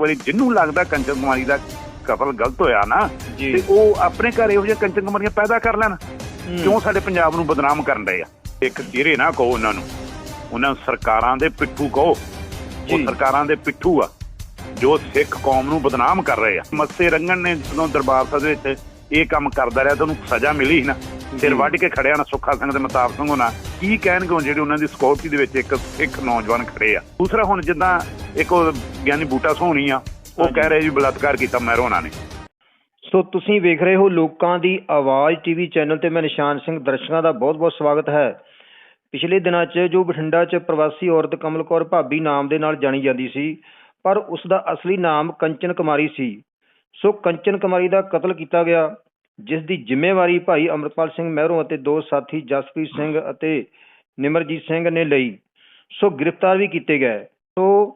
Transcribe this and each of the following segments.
ਕੁਮਾਰੀ ਜਿਹਨੂੰ ਲੱਗਦਾ ਕੰਚਨ ਕੁਮਾਰੀ ਦਾ ਕਤਲ ਗਲਤ ਹੋਇਆ ਨਾ ਤੇ ਉਹ ਆਪਣੇ ਘਰ ਇਹੋ ਜਿਹੇ ਕੰਚਨ ਕੁਮਾਰੀਆਂ ਪੈਦਾ ਕਰ ਲੈਣ। ਕਿਉਂ ਸਾਡੇ ਪੰਜਾਬ ਨੂੰ ਬਦਨਾਮ ਕਰਨ ਰਹੇ ਆ? ਇੱਕ ਚਿਹਰੇ ਨਾ ਕਹੋ ਉਹਨਾਂ ਨੂੰ। ਉਹਨਾਂ ਸਰਕਾਰਾਂ ਦੇ ਪਿੱਠੂ ਕਹੋ। ਉਹ। ਸਰਕਾਰਾਂ ਦੇ ਪਿੱਠੂ ਆ। ਜੋ ਸਿੱਖ ਕੌਮ ਨੂੰ ਬਦਨਾਮ ਕਰ ਰਹੇ ਆ। ਮੱਸੇ ਰੰਗਣ ਨੇ ਜਦੋਂ ਦਰਬਾਰ ਸਾਹਿਬ ਦੇ ਵਿੱਚ ਇਹ ਕੰਮ ਕਰਦਾ ਰਿਹਾ ਤਾਂ ਉਹਨੂੰ ਸਜ਼ਾ ਮਿਲੀ ਨਾ। ਸਿਰ ਵੱਢ ਕੇ ਖੜਿਆ ਨਾ ਸੁੱਖਾ ਸਿੰਘ ਦੇ ਮਤਾਬ ਸਿੰਘ ਹੋਣਾ ਕੀ ਕਹਿਣਗੇ ਹੁਣ ਜਿਹੜੇ ਉਹਨਾਂ ਦੀ ਸਿਕਿਉਰਿਟੀ ਦੇ ਵਿੱਚ ਇੱਕ ਸਿੱਖ ਨੌਜਵਾਨ ਖੜੇ ਆ। ਦੂਸਰਾ ਹੁਣ ਜਿੱਦਾਂ ਇੱਕ ਉਹ ਗਿਆਨੀ ਬੂਟਾ ਸੋਹਣੀ ਆ ਉਹ। ਕਹਿ ਰਹੇ ਜੀ ਬਲਾਤਕਾਰ ਕੀਤਾ ਮਹਿਰੋਨਾ ਨੇ। ਸੋ ਤੁਸੀਂ ਵੇਖ ਰਹੇ ਹੋ ਲੋਕਾਂ ਦੀ ਆਵਾਜ਼ ਟੀਵੀ ਚੈਨਲ ਤੇ ਮੈਂ ਨਿਸ਼ਾਨ ਸਿੰਘ ਦਰਸ਼ਕਾਂ ਦਾ ਬਹੁਤ-ਬਹੁਤ ਸਵਾਗਤ ਹੈ। ਪਿਛਲੇ ਦਿਨਾਂ 'ਚ ਜੋ ਬਠਿੰਡਾ 'ਚ ਪ੍ਰਵਾਸੀ ਔਰਤ ਕਮਲ ਕੌਰ ਭਾਬੀ ਨਾਮ ਦੇ ਨਾਲ ਜਾਣੀ ਜਾਂਦੀ ਸੀ ਪਰ ਉਸ ਦਾ ਅਸਲੀ ਨਾਮ ਕੰਚਨ ਕੁਮਾਰੀ ਸੀ। ਸੋ ਕੰਚਨ ਕੁਮਾਰੀ ਦਾ ਕਤਲ ਕੀਤਾ ਗਿਆ। ਜਿਸ ਦੀ ਜ਼ਿੰਮੇਵਾਰੀ ਭਾਈ ਅਮਰਪਾਲ ਸਿੰਘ ਮਹਿਰੋਂ ਅਤੇ ਦੋ ਸਾਥੀ ਜਸਪ੍ਰੀਤ ਸਿੰਘ ਅਤੇ ਨਿਮਰਜੀਤ ਸਿੰਘ ਨੇ ਲਈ। ਸੋ ਗ੍ਰਿਫਤਾਰ ਵੀ ਕੀਤੇ ਗਏ। ਸੋ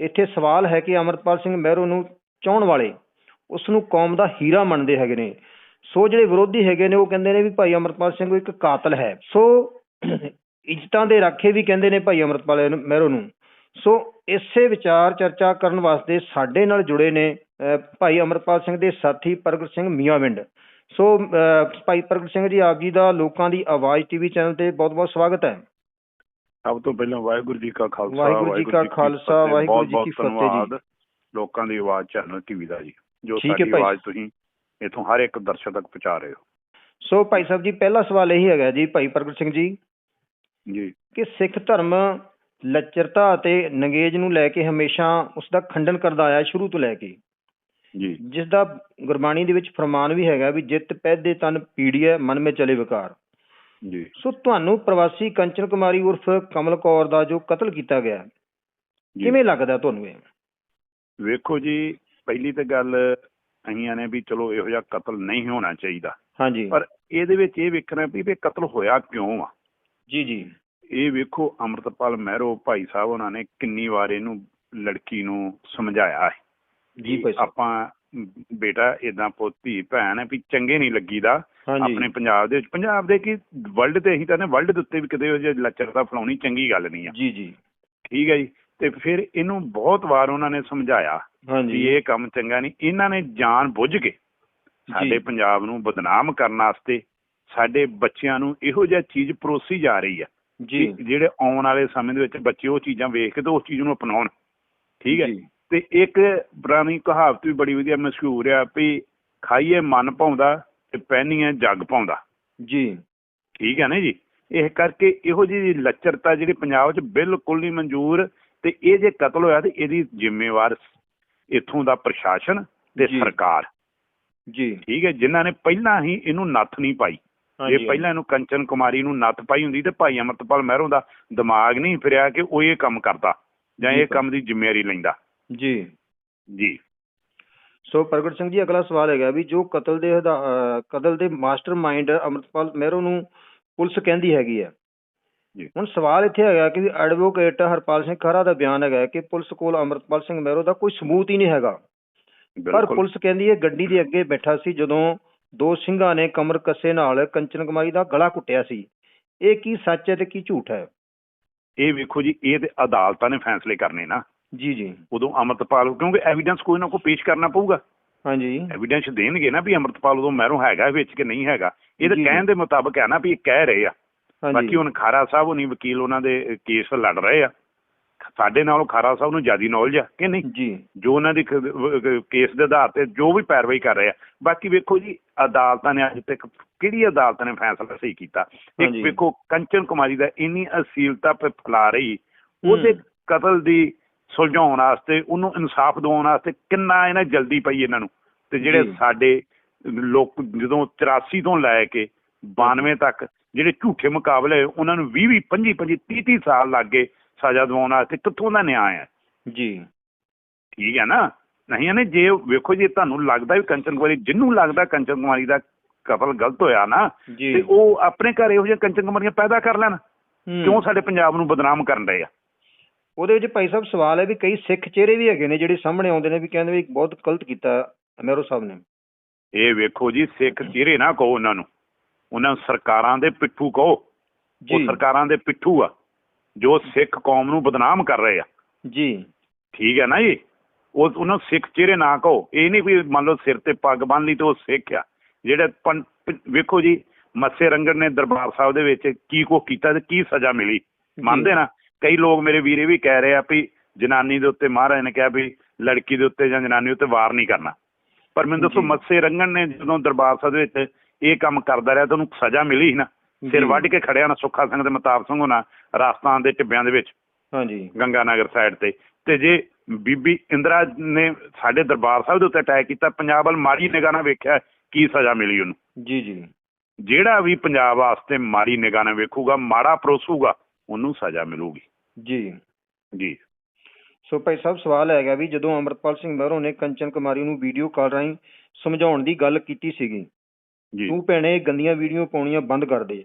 ਇੱਥੇ ਸਵਾਲ ਹੈ ਕਿ ਅਮਰਪਾਲ ਸਿੰਘ ਮਹਿਰੋਂ ਨੂੰ ਚਾਹਣ ਵਾਲੇ ਉਸ ਨੂੰ ਕੌਮ ਦਾ ਹੀਰਾ ਮੰਨਦੇ ਹੈਗੇ ਨੇ। ਸੋ ਜਿਹੜੇ ਵਿਰੋਧੀ ਹੈਗੇ ਨੇ ਉਹ ਕਹਿੰਦੇ ਨੇ ਵੀ ਭਾਈ ਅਮਰਪਾਲ ਸਿੰਘ ਇੱਕ ਕਾਤਲ ਹੈ। ਸੋ ਇੱਜ਼ਤਾਂ ਦੇ ਰਾਖੇ ਵੀ ਕਹਿੰਦੇ ਨੇ ਭਾਈ ਅਮਰਪਾਲ ਨੂੰ- ਮਹਿਰੋ ਨੂੰ। ਸੋ ਇਸੇ ਵਿਚਾਰ ਚਰਚਾ ਕਰਨ ਵਾਸਤੇ ਸਾਡੇ ਨਾਲ ਜੁੜੇ ਨੇ ਭਾਈ ਅਮਰਪਾਲ ਸਿੰਘ ਦੇ ਸਾਥੀ ਪ੍ਰਗਟ ਸਿੰਘ ਮੀਆਂਵਿੰਡ। ਸੋ ਭਾਈ ਪ੍ਰਗਟ ਸਿੰਘ ਜੀ ਆਪ ਜੀ ਦਾ ਲੋਕਾਂ ਦੀ ਆਵਾਜ਼ ਟੀਵੀ ਚੈਨਲ ਤੇ ਬਹੁਤ-ਬਹੁਤ ਸਵਾਗਤ ਹੈ ਸਭ ਤੋਂ ਪਹਿਲਾਂ ਵਾਹਿਗੁਰੂ ਜੀ ਕਾ ਖਾਲਸਾ ਵਾਹਿਗੁਰੂ ਜੀ ਕਾ ਖਾਲਸਾ। ਵਾਹਿਗੁਰੂ ਜੀ ਕੀ ਫਤਿਹ ਜੀ। ਲੋਕਾਂ ਦੀ ਆਵਾਜ਼ ਚੈਨਲ ਟੀਵੀ ਦਾ ਜੀ ਜੋ ਸਾਡੀ। ਆਵਾਜ਼ ਤੁਸੀਂ ਇਥੋਂ ਹਰ ਇੱਕ ਦਰਸ਼ਕ ਤੱਕ ਪਹੁੰਚਾ ਰਹੇ ਹੋ ਸੋ ਭਾਈ ਸਾਹਿਬ ਜੀ ਪਹਿਲਾ ਸਵਾਲ ਇਹੀ ਹੈਗਾ ਜੀ ਭਾਈ ਪ੍ਰਗਟ ਸਿੰਘ ਜੀ ਜੀ ਕਿ ਸਿੱਖ ਧਰਮ ਲੱਚਰਤਾ ਅਤੇ ਨੰਗੇਜ ਨੂੰ ਲੈ ਕੇ ਹਮੇਸ਼ਾ ਉਸ ਦਾ ਖੰਡਨ ਕਰਦਾ ਆਇਆ ਸ਼ੁਰੂ ਤੋਂ ਲੈ ਕੇ ਜੀ। ਜਿਸ ਦਾ ਗੁਰਬਾਣੀ ਦੇ ਵਿੱਚ ਫਰਮਾਨ ਵੀ ਹੈਗਾ ਵੀ ਜਿੱਤ ਪੈਦੇ ਤਨ ਪੀੜੀਐ ਮਨ ਮੇ ਚਲੇ ਵਿਕਾਰ। ਜੀ। ਸੋ ਤੁਹਾਨੂੰ ਪ੍ਰਵਾਸੀ ਕੰਚਨ ਕੁਮਾਰੀ ਉਰਫ ਕਮਲ ਕੌਰ ਦਾ ਜੋ ਕਤਲ ਕੀਤਾ ਗਿਆ ਜੀ। ਕਿਵੇਂ ਲੱਗਦਾ ਤੁਹਾਨੂੰ ਇਹ? ਵੇਖੋ ਜੀ ਪਹਿਲੀ ਤਾਂ ਗੱਲ ਅਹੀਆਂ ਨੇ ਵੀ ਚਲੋ ਇਹੋ ਜਿਹਾ ਕਤਲ ਨਹੀਂ ਹੋਣਾ ਚਾਹੀਦਾ। ਹਾਂਜੀ। ਪਰ ਇਹਦੇ ਵਿੱਚ ਇਹ ਵੇਖਣਾ ਵੀ ਇਹ ਕਤਲ ਹੋਇਆ ਕਿਉਂ ਆ? ਜੀ ਜੀ। ਇਹ ਵੇਖੋ ਅਮਰਤਪਾਲ ਮਹਿਰੋ ਭਾਈ ਸਾਹਿਬ ਉਹਨਾਂ ਨੇ ਕਿੰਨੀ ਵਾਰ ਇਹਨੂੰ ਲੜਕੀ ਨੂੰ ਸਮਝਾਇਆ ਹੈ। ਜੀ ਆਪਾਂ ਬੇਟਾ ਇਦਾਂ ਪੁੱਤੀ ਭੈਣ ਹੈ ਵੀ ਚੰਗੇ ਨਹੀਂ ਲੱਗੀਦਾ ਆਪਣੇ ਪੰਜਾਬ ਦੇ ਵਿੱਚ। ਪੰਜਾਬ ਦੇ ਕੀ ਵਰਲਡ ਤੇ ਹੀ ਤਾਂ ਨੇ ਵਰਲਡ ਦੇ ਉੱਤੇ ਵੀ ਕਿਤੇ ਉਹ ਜੇ ਲੱਚਰਤਾ ਫਲਾਉਣੀ ਚੰਗੀ ਗੱਲ ਨਹੀਂ ਆ। ਜੀ ਜੀ। ਠੀਕ ਹੈ ਜੀ? ਤੇ ਫਿਰ ਇਹਨੂੰ ਬਹੁਤ ਵਾਰ ਉਹਨਾਂ ਨੇ ਸਮਝਾਇਆ ਵੀ ਇਹ ਕੰਮ ਚੰਗਾ ਨਹੀਂ। ਇਹਨਾਂ ਨੇ ਜਾਣ ਬੁੱਝ ਕੇ ਸਾਡੇ ਪੰਜਾਬ ਨੂੰ ਬਦਨਾਮ ਕਰਨ ਵਾਸਤੇ ਸਾਡੇ ਬੱਚਿਆਂ ਨੂੰ ਇਹੋ ਜਿਹਾ ਚੀਜ਼ ਪਰੋਸੀ ਜਾ ਰਹੀ ਆ ਜੀ। ਜਿਹੜੇ ਆਉਣ ਵਾਲੇ ਸਮੇਂ ਦੇ ਵਿੱਚ ਬੱਚੇ ਉਹ ਚੀਜ਼ਾਂ ਵੇਖ ਕੇ ਤੇ ਉਸ ਚੀਜ਼ ਨੂੰ ਅਪਣਾਉਣ। ਠੀਕ ਹੈ ਜੀ, ਤੇ ਇੱਕ ਪੁਰਾਣੀ ਕਹਾਵਤ ਵੀ ਬੜੀ ਵਧੀਆ ਮਸ਼ਹੂਰ ਆ ਵੀ ਖਾਈਏ ਮਨ ਪਾਉਂਦਾ ਤੇ ਪਹਿਨੀਏ ਜੱਗ ਪਾਉਂਦਾ ਜੀ। ਠੀਕ ਹੈ ਨਾ ਜੀ? ਇਹ ਕਰਕੇ ਇਹੋ ਜਿਹੀ ਲੱਚਰਤਾ ਜਿਹੜੀ ਪੰਜਾਬ 'ਚ ਬਿਲਕੁਲ ਨਹੀਂ ਮਨਜ਼ੂਰ ਤੇ ਇਹ ਜੇ ਕਤਲ ਹੋਇਆ ਤੇ ਇਹਦੀ ਜ਼ਿੰਮੇਵਾਰ ਇੱਥੋਂ ਦਾ ਪ੍ਰਸ਼ਾਸਨ ਤੇ। ਸਰਕਾਰ। ਜੀ। ਠੀਕ ਹੈ ਜਿਨ੍ਹਾਂ ਨੇ ਪਹਿਲਾਂ ਹੀ ਇਹਨੂੰ ਨੱਥ ਨਹੀਂ ਪਾਈ। ਜੇ ਪਹਿਲਾਂ ਇਹਨੂੰ ਕੰਚਨ ਕੁਮਾਰੀ ਨੂੰ ਨੱਥ ਪਾਈ ਹੁੰਦੀ ਤੇ ਭਾਈ ਅਮਰਤਪਾਲ ਮਹਿਰੋਂ ਦਾ ਦਿਮਾਗ ਨਹੀਂ ਫਿਰਿਆ ਕਿ ਉਹ ਇਹ ਕੰਮ ਕਰਦਾ ਜਾਂ ਇਹ। ਕੰਮ ਦੀ ਜ਼ਿੰਮੇਵਾਰੀ ਲੈਂਦਾ। ਜੀ। ਜੀ। ਸੋ ਪ੍ਰਗਟ ਸਿੰਘ ਜੀ ਅਗਲਾ ਸਵਾਲ ਹੈਗਾ ਵੀ ਜੋ ਕਤਲ ਦੇ ਅਹ ਕਤਲ ਦੇ ਮਾਸਟਰਮਾਈਂਡ ਅਮਰਪਾਲ ਮਹਿਰੋ ਨੂੰ ਪੁਲਿਸ ਕਹਿੰਦੀ ਹੈਗੀ ਹੈ। ਜੀ। ਹੁਣ ਸਵਾਲ ਇੱਥੇ ਹੈਗਾ ਕਿ ਐਡਵੋਕੇਟ ਹਰਪਾਲ ਸਿੰਘ ਖਹਿਰਾ ਦਾ ਬਿਆਨ ਹੈਗਾ ਕਿ ਪੁਲਿਸ ਕੋਲ ਅਮਰਪਾਲ ਸਿੰਘ ਮਹਿਰੋ ਦਾ ਕੋਈ ਸਬੂਤ ਹੀ ਨਹੀਂ ਹੈਗਾ। ਪਰ ਬਿਲਕੁਲ। ਪੁਲਿਸ ਕਹਿੰਦੀ ਹੈ ਗੱਡੀ ਦੇ ਅੱਗੇ ਬੈਠਾ ਸੀ ਜਦੋਂ ਦੋ ਸਿੰਘਾਂ ਨੇ ਕਮਰ ਕੱਸੇ ਨਾਲ ਕੰਚਨ ਕੁਮਾਰੀ ਦਾ ਗਲਾ ਘੁੱਟਿਆ ਸੀ। ਇਹ ਕੀ ਸੱਚ ਹੈ ਤੇ ਕੀ ਝੂਠ ਹੈ? ਇਹ ਵੇਖੋ ਜੀ ਇਹ ਤੇ ਅਦਾਲਤਾਂ ਨੇ ਫੈਸਲੇ ਕਰਨੇ ਨਾ। ਜੀ ਜੀ। ਉਦੋਂ ਅਮਰਤਪਾਲ ਕਿਉਂਕਿ ਐਵੀਡੈਂਸ ਕੋਈ ਨਾ ਕੋਈ ਪੇਸ਼ ਕਰਨਾ ਪਊਗਾ। ਹਾਂਜੀ। ਐਵੀਡੈਂਸ ਦੇਣਗੇ ਨਾ ਵੀ ਅਮਰਤਪਾਲ ਉਦੋਂ ਮਹਿਰੋਂ ਹੈਗਾ ਵਿੱਚ ਕਿ ਨਹੀਂ ਹੈਗਾ। ਇਹ ਤਾਂ। ਕਹਿਣ ਦੇ ਮੁਤਾਬਕ ਹੈ ਨਾ ਵੀ ਇਹ ਕਹਿ ਰਹੇ ਆ। ਬਾਕੀ ਹੁਣ ਖਾਰਾ ਸਾਹਿਬ ਹੋਣੀ ਵਕੀਲ ਉਹਨਾਂ ਦੇ ਕੇਸ ਲੜ ਰਹੇ ਆ। ਸਾਡੇ ਨਾਲੋਂ ਖਾਰਾ ਸਾਹਿਬ ਨੂੰ ਜ਼ਿਆਦੀ ਨੌਲੇਜ ਆ ਕਿ ਨਹੀਂ? ਜੀ। ਜੋ ਉਹਨਾਂ ਦੀ ਕੇਸ ਦੇ ਆਧਾਰ ਤੇ ਜੋ ਵੀ ਪੈਰਵਾਈ ਕਰ ਰਹੇ ਆ। ਬਾਕੀ ਵੇਖੋ ਜੀ ਅਦਾਲਤਾਂ ਨੇ ਅੱਜ ਤੱਕ ਕਿਹੜੀ ਅਦਾਲਤ ਨੇ ਫੈਸਲਾ ਸਹੀ ਕੀਤਾ? ਇੱਕ। ਵੇਖੋ ਕੰਚਨ ਕੁਮਾਰੀ ਦਾ ਇੰਨੀ ਅਸੀਲਤਾ ਫੈਲਾ ਰਹੀ ਉਹਦੇ। ਕਤਲ ਦੀ ਸੁਲਝਾਉਣ ਵਾਸਤੇ ਉਹਨੂੰ ਇਨਸਾਫ ਦਿਵਾਉਣ ਵਾਸਤੇ ਕਿੰਨਾ ਇਹਨਾਂ ਜਲਦੀ ਪਈ ਇਹਨਾਂ ਨੂੰ। ਤੇ ਜਿਹੜੇ। ਸਾਡੇ ਲੋਕ ਜਦੋਂ 83 ਤੋਂ ਲੈ ਕੇ 92 ਤੱਕ ਜਿਹੜੇ ਝੂਠੇ ਮੁਕਾਬਲੇ ਉਹਨਾਂ ਨੂੰ 20 20 25 25 30 30 ਸਾਲ ਲੱਗ ਗਏ ਸਜ਼ਾ ਦਿਵਾਉਣ ਵਾਸਤੇ ਕਿੱਥੋਂ ਦਾ ਨਿਆਂ ਹੈ? ਜੀ। ਠੀਕ ਹੈ ਨਾ? ਨਹੀਂ ਨੇ ਜੇ ਵੇਖੋ ਜੀ ਤੁਹਾਨੂੰ ਲੱਗਦਾ ਵੀ ਕੰਚਨ ਕੁਮਾਰੀ ਜਿਹਨੂੰ ਲੱਗਦਾ ਕੰਚਨ ਕੁਮਾਰੀ ਦਾ ਕਤਲ ਗਲਤ ਹੋਇਆ ਨਾ ਤੇ ਉਹ ਆਪਣੇ ਘਰ ਇਹੋ ਜਿਹੇ ਕੰਚਨ ਕੁਮਾਰੀਆਂ ਪੈਦਾ ਕਰ ਲੈਣ। ਕਿਉਂ ਸਾਡੇ ਪੰਜਾਬ ਨੂੰ ਬਦਨਾਮ ਕਰਨ ਰਹੇ ਆ? ਉਹਦੇ ਵਿੱਚ ਭਾਈ ਸਾਹਿਬ ਸਵਾਲ ਹੈ ਵੀ ਕਈ ਸਿੱਖ ਚਿਹਰੇ ਵੀ ਹੈਗੇ ਨੇ ਜਿਹੜੇ ਸਾਹਮਣੇ ਆਉਂਦੇ ਨੇ ਵੀ ਕਹਿੰਦੇ ਵੀ ਬਹੁਤ ਗਲਤ ਕੀਤਾ ਅਮੇਰੋ ਸਾਹਿਬ ਨੇ। ਇਹ ਵੇਖੋ ਜੀ ਸਿੱਖ ਚਿਹਰੇ ਨਾ ਕਹੋ ਉਹਨਾਂ ਨੂੰ। ਉਹਨਾਂ ਨੂੰ ਸਰਕਾਰਾਂ ਦੇ ਪਿੱਠੂ ਕਹੋ। ਉਹ ਸਰਕਾਰਾਂ ਦੇ ਪਿੱਠੂ ਆ। ਜੋ ਸਿੱਖ ਕੌਮ ਨੂੰ ਬਦਨਾਮ ਕਰ ਰਹੇ ਆ। ਜੀ। ਠੀਕ ਹੈ ਨਾ ਜੀ? ਉਹ ਉਹਨਾਂ ਸਿੱਖ ਚਿਹਰੇ ਨਾ ਕਹੋ। ਇਹ ਨਹੀਂ ਵੀ ਮੰਨ ਲਓ ਸਿਰ ਤੇ ਪੱਗ ਬੰਨ ਲਈ ਤੇ ਉਹ ਸਿੱਖ ਆ। ਜਿਹੜੇ ਵੇਖੋ ਜੀ ਮੱਸੇ ਰੰਗੜ ਨੇ ਦਰਬਾਰ ਸਾਹਿਬ ਦੇ ਵਿੱਚ ਕੀ ਕੋ ਕੀਤਾ ਤੇ ਕੀ ਸਜ਼ਾ ਮਿਲੀ। ਮੰਨਦੇ ਨਾ? ਕਈ ਲੋਕ ਮੇਰੇ ਵੀਰੇ ਵੀ ਕਹਿ ਰਹੇ ਆ ਵੀ ਜਨਾਨੀ ਦੇ ਉੱਤੇ ਮਹਾਰਾਜ ਨੇ ਕਿਹਾ ਵੀ ਲੜਕੀ ਦੇ ਉੱਤੇ ਜਾਂ ਜਨਾਨੀ ਉੱਤੇ ਵਾਰ ਨਹੀਂ ਕਰਨਾ। ਪਰ ਮੈਨੂੰ ਦੱਸੋ। ਮੱਸੇ ਰੰਗਣ ਨੇ ਜਦੋਂ ਦਰਬਾਰ ਸਾਹਿਬ ਦੇ ਵਿੱਚ ਇਹ ਕੰਮ ਕਰਦਾ ਰਿਹਾ ਤਾਂ ਉਹਨੂੰ ਸਜ਼ਾ ਮਿਲੀ ਸੀ ਨਾ। ਸਿਰ। ਵੱਢ ਕੇ ਖੜਿਆ ਨਾ ਸੁੱਖਾ ਸਿੰਘ ਦੇ ਮੁਤਾਬਕ ਸਿੰਘ ਹੋਣਾ ਰਾਜਸਥਾਨ ਦੇ ਟਿੱਬਿਆਂ ਦੇ ਵਿੱਚ। ਹਾਂਜੀ। ਗੰਗਾ ਨਗਰ ਸਾਈਡ ਤੇ। ਤੇ ਜੇ ਬੀਬੀ ਇੰਦਰਾ ਨੇ ਸਾਡੇ ਦਰਬਾਰ ਸਾਹਿਬ ਦੇ ਉੱਤੇ ਅਟੈਕ ਕੀਤਾ ਪੰਜਾਬ ਵੱਲ ਮਾੜੀ ਨਿਗਾਹ ਨਾਲ ਵੇਖਿਆ ਕੀ ਸਜ਼ਾ ਮਿਲੀ ਉਹਨੂੰ? ਜੀ ਜੀ। ਜਿਹੜਾ ਵੀ ਪੰਜਾਬ ਵਾਸਤੇ ਮਾੜੀ ਨਿਗਾਹ ਨਾਲ ਵੇਖੂਗਾ ਮਾੜਾ ਪਰੋਸੂਗਾ ਉਹਨੂੰ ਸਜ਼ਾ ਮਿਲੂਗੀ। ਜੀ। ਜੀ। ਸੋ ਭਾਈ ਸਾਹਿਬ ਸਵਾਲ ਹੈਗਾ ਵੀ ਜਦੋਂ ਅਮਰਪਾਲ ਸਿੰਘ ਮਹਿਰੋ ਨੇ ਕੰਚਨ ਕੁਮਾਰੀ ਨੂੰ ਵੀਡੀਓ ਕਾਲ ਰਾਹੀਂ ਸਮਝਾਉਣ ਦੀ ਗੱਲ ਕੀਤੀ ਸੀਗੀ ਜੀ। ਤੂੰ ਭੈਣੇ ਗੰਦੀਆਂ ਵੀਡੀਓ ਪਾਉਣੀਆਂ ਬੰਦ ਕਰ ਦੇ।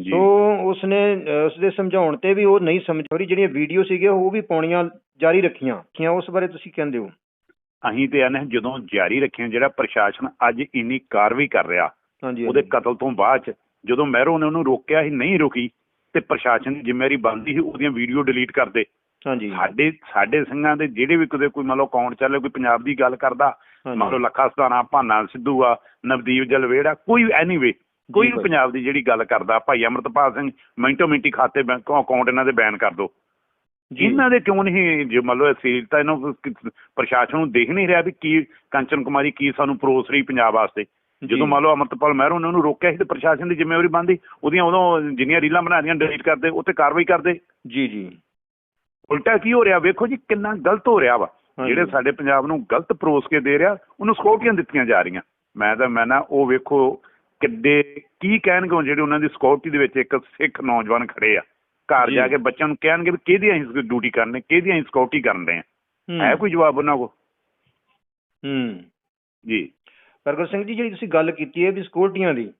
ਜੀ। ਸੋ ਉਸਨੇ ਅਹ, ਉਸਦੇ ਸਮਝਾਉਣ ਤੇ ਵੀ ਉਹ ਨਹੀਂ ਸਮਝ ਰਹੀ ਜਿਹੜੀਆਂ ਵੀਡੀਓ ਸੀਗੀਆਂ ਉਹ ਵੀ ਪਾਉਣੀਆਂ ਜਾਰੀ ਰੱਖੀਆਂ। ਰੱਖੀਆਂ ਉਸ ਬਾਰੇ ਤੁਸੀਂ ਕਹਿੰਦੇ ਹੋ? ਅਸੀਂ ਤੇ ਆਨੇ ਜਦੋਂ ਜਾਰੀ ਰੱਖਿਆ ਜਿਹੜਾ ਪ੍ਰਸ਼ਾਸਨ ਅੱਜ ਇੰਨੀ ਕਾਰਵਾਈ ਕਰ ਰਿਹਾ ਹਾਂਜੀ ਉਹਦੇ ਹਾਂਜੀ। ਕਤਲ ਤੋਂ ਬਾਅਦ ਚ ਜਦੋਂ ਮਹਿਰੋ ਨੇ ਉਹਨੂੰ ਰੋਕਿਆ ਸੀ ਨਹੀਂ ਰੁਕੀ ਤੇ ਪ੍ਰਸ਼ਾਸਨ ਦੀ ਜ਼ਿੰਮੇਵਾਰੀ ਬਣਦੀ ਸੀ ਉਹਦੀਆਂ ਵੀਡੀਓ ਡਿਲੀਟ ਕਰਦੇ ਹਾਂਜੀ। ਸਾਡੇ ਸਾਡੇ ਸਿੰਘਾਂ ਦੇ ਜਿਹੜੇ ਵੀ ਕਦੇ ਕੋਈ ਮੰਨ ਲਓ ਅਕਾਊਂਟ ਚੱਲੇ ਕੋਈ ਪੰਜਾਬ ਦੀ ਗੱਲ ਕਰਦਾ ਮੰਨ ਲਓ ਲੱਖਾ ਸਤਾਨਾ ਭਾਨਾ ਸਿੱਧੂ ਆ ਨਵਦੀਪ ਜਲਵੇੜ ਕੋਈ ਐਨੀਵੇ ਕੋਈ ਵੀ। ਪੰਜਾਬ ਦੀ ਜਿਹੜੀ ਗੱਲ ਕਰਦਾ ਭਾਈ ਅਮਰਤਪਾਲ ਸਿੰਘ ਮਿੰਟੋ ਮਿੰਟੀ ਖਾਤੇ ਬੈਂਕ ਅਕਾਊਂਟ ਇਹਨਾਂ ਦੇ ਬੈਨ ਕਰ ਦੋ। ਇਹਨਾਂ ਦੇ ਕਿਉਂ ਨਹੀਂ ਜੇ ਮੰਨ ਲਓ ਅਸੀਲਤਾ ਇਹਨਾਂ ਨੂੰ ਕਿ- ਪ੍ਰਸ਼ਾਸਨ ਨੂੰ ਦੇਖ ਨਹੀਂ ਰਿਹਾ ਵੀ ਕੀ ਕੰਚਨ ਕੁਮਾਰੀ ਕੀ ਸਾਨੂੰ ਪਰੋਸ ਰਹੀ ਪੰਜਾਬ ਵਾਸਤੇ। ਜਦੋਂ। ਮੰਨ ਲਓ ਅਮਰਤਪਾਲ ਮਹਿਰੋ ਨੇ ਉਹਨੂੰ ਰੋਕਿਆ ਸੀ ਤੇ ਪ੍ਰਸ਼ਾਸਨ ਦੀ ਜ਼ਿੰਮੇਵਾਰੀ ਬਣਦੀ ਉਹਦੀਆਂ ਉਦੋਂ ਜਿੰਨੀਆਂ ਰੀਲਾਂ ਬਣਾਉਂਦੀਆਂ ਡਿਲੀਟ ਕਰਦੇ ਉੱਤੇ ਕਾਰਵਾਈ ਕਰਦੇ। ਜੀ ਜੀ। ਉਲਟਾ ਕੀ ਹੋ ਰਿਹਾ? ਵੇਖੋ ਜੀ ਕਿੰਨਾ ਗਲਤ ਹੋ ਰਿਹਾ ਵਾ। ਜਿਹੜੇ ਸਾਡੇ ਪੰਜਾਬ ਨੂੰ ਗਲਤ ਪਰੋਸ ਕੇ ਦੇ ਰਿਹਾ ਉਹਨੂੰ ਸਕਿਉਰਟੀਆਂ ਦਿੱਤੀਆਂ ਜਾ ਰਹੀਆਂ। ਮੈਂ ਤਾਂ ਮੈਂ ਨਾ ਉਹ ਵੇਖੋ ਕਿੱਡੇ ਕੀ ਕਹਿਣਗੇ ਜਿਹੜੇ ਉਹਨਾਂ ਦੀ ਸਕਿਉਰਟੀ ਦੇ ਵਿੱਚ ਇੱਕ ਸਿੱਖ ਨੌਜਵਾਨ ਖੜੇ ਆ। ਘਰ ਜੀ। ਕੇ ਬੱਚਿਆਂ ਨੂੰ ਕਹਿਣਗੇ ਵੀ ਕਿਹਦੀ ਅਸੀਂ ਡਿਊਟੀ ਕਰਨੇ ਕਿਹਦੀ ਅਸੀਂ ਸਕਿਉਰਟੀ ਕਰਨ ਰਹੇ ਆ। ਹੂੰ। ਕੋਈ ਜਵਾਬ ਉਹਨਾਂ ਕੋਲ? ਹੂੰ। ਜੀ। ਪ੍ਰਗਟ ਸਿੰਘ ਜੀ ਜਿਹੜੀ ਤੁਸੀਂ ਗੱਲ ਕੀਤੀ ਹੈ ਵੀ ਸਿਕਿਉਰਟੀਆਂ ਦੀ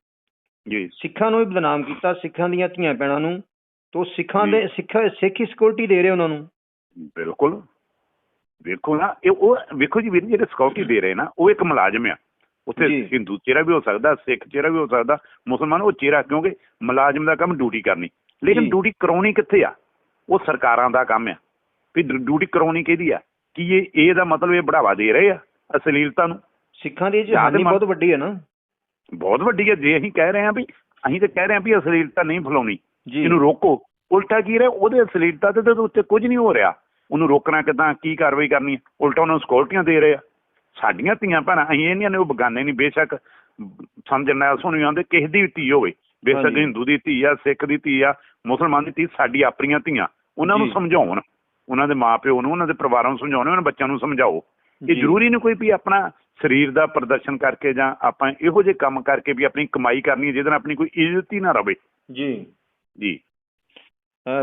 ਜੀ। ਸਿੱਖਾਂ ਨੂੰ ਵੀ ਬਦਨਾਮ ਕੀਤਾ ਸਿੱਖਾਂ ਦੀਆਂ ਧੀਆਂ ਭੈਣਾਂ ਨੂੰ ਤੋਂ ਸਿੱਖਾਂ। ਦੇ ਸਿੱਖ ਸਿੱਖ ਹੀ ਸਿਕਿਉਰਿਟੀ ਦੇ ਰਹੇ ਉਹਨਾਂ ਨੂੰ। ਬਿਲਕੁਲ। ਵੇਖੋ ਨਾ ਇਹ ਉਹ ਵੇਖੋ ਜੀ ਵੀਰ ਜਿਹੜੇ ਸਕਿਉਰਟੀ ਦੇ ਰਹੇ ਨਾ ਉਹ ਇੱਕ ਮੁਲਾਜ਼ਮ ਆ। ਉੱਥੇ। ਹਿੰਦੂ ਚਿਹਰਾ ਵੀ ਹੋ ਸਕਦਾ ਸਿੱਖ ਚਿਹਰਾ ਵੀ ਹੋ ਸਕਦਾ ਮੁਸਲਮਾਨ ਉਹ ਚਿਹਰਾ ਕਿਉਂਕਿ ਮੁਲਾਜ਼ਮ ਦਾ ਕੰਮ ਡਿਊਟੀ ਕਰਨੀ। ਲੇਕਿਨ। ਡਿਊਟੀ ਕਰਾਉਣੀ ਕਿੱਥੇ ਆ? ਉਹ ਸਰਕਾਰਾਂ ਦਾ ਕੰਮ ਆ। ਵੀ ਡਿਊਟੀ ਕਰਾਉਣੀ ਕਿਹਦੀ ਆ? ਕੀ ਇਹ ਇਹਦਾ ਮਤਲਬ ਇਹ ਬੜਾਵਾ ਦੇ ਰਹੇ ਆ ਅਸ਼ਲੀਲਤਾ ਨੂੰ? ਸਿੱਖਾਂ ਦੀ ਇਹ ਹਾਨੀ ਬਹੁਤ ਵੱਡੀ ਹੈ ਨਾ। ਬਹੁਤ ਵੱਡੀ ਹੈ। ਜੇ ਅਸੀਂ ਕਹਿ ਰਹੇ ਹਾਂ ਵੀ ਅਸੀਂ ਤਾਂ ਕਹਿ ਰਹੇ ਹਾਂ ਵੀ ਅਸ਼ਲੀਲਤਾ ਨਹੀਂ ਫੈਲਾਉਣੀ। ਇਹਨੂੰ ਰੋਕੋ। ਉਲਟਾ ਕੀ ਰਿਹਾ? ਉਹਦੇ ਅਸ਼ਲੀਲਤਾ ਤੇ ਤਾਂ ਉੱਤੇ ਕੁਝ ਨਹੀਂ ਹੋ ਰਿਹਾ। ਉਹਨੂੰ ਰੋਕਣਾ ਕਿਦਾਂ? ਕੀ ਕਾਰਵਾਈ ਕਰਨੀ ਉਲਟਾ ਉਹਨਾਂ ਨੂੰ ਸਕਿਉਰਟੀਆਂ ਦੇ ਰਹੇ ਆ। ਸਾਡੀਆਂ ਧੀਆਂ ਭੈਣਾਂ ਅਸੀਂ ਇਹ ਨਹੀਂ ਨੇ ਉਹ ਬਗਾਨੇ ਨਹੀਂ। ਬੇਸ਼ੱਕ ਸਮਝਣ ਨਾਲ ਸੁਣੀ ਆਉਂਦੇ ਕਿਸੇ ਦੀ ਧੀ ਹੋਵੇ। ਬੇਸ਼ੱਕ। ਹਿੰਦੂ ਦੀ ਧੀ ਆ ਸਿੱਖ ਦੀ ਧੀ ਆ ਮੁਸਲਮਾਨ ਦੀ ਧੀ ਸਾਡੀ ਆਪਣੀਆਂ ਧੀਆਂ। ਉਹਨਾਂ ਨੂੰ। ਸਮਝਾਉਣ। ਉਹਨਾਂ ਦੇ ਮਾਪਿਓ ਨੂੰ ਉਹਨਾਂ ਦੇ ਪਰਿਵਾਰਾਂ ਨੂੰ ਸਮਝਾਉਣ ਉਹਨਾਂ ਬੱਚਿਆਂ ਨੂੰ ਸਮਝਾਓ। ਇਹ। ਜ਼ਰੂਰੀ ਨਹੀਂ ਕੋਈ ਵੀ ਆਪਣਾ ਸਰੀਰ ਦਾ ਪ੍ਰਦਰਸ਼ਨ ਕਰਕੇ ਜਾਂ ਆਪਾਂ ਇਹੋ ਜਿਹੇ ਕੰਮ ਕਰਕੇ ਵੀ ਆਪਣੀ ਕਮਾਈ ਕਰਨੀ ਹੈ ਜਿਹਦੇ ਨਾਲ ਆਪਣੀ ਕੋਈ ਇੱਜ਼ਤ ਹੀ ਨਾ ਰਵੇ। ਜੀ। ਜੀ।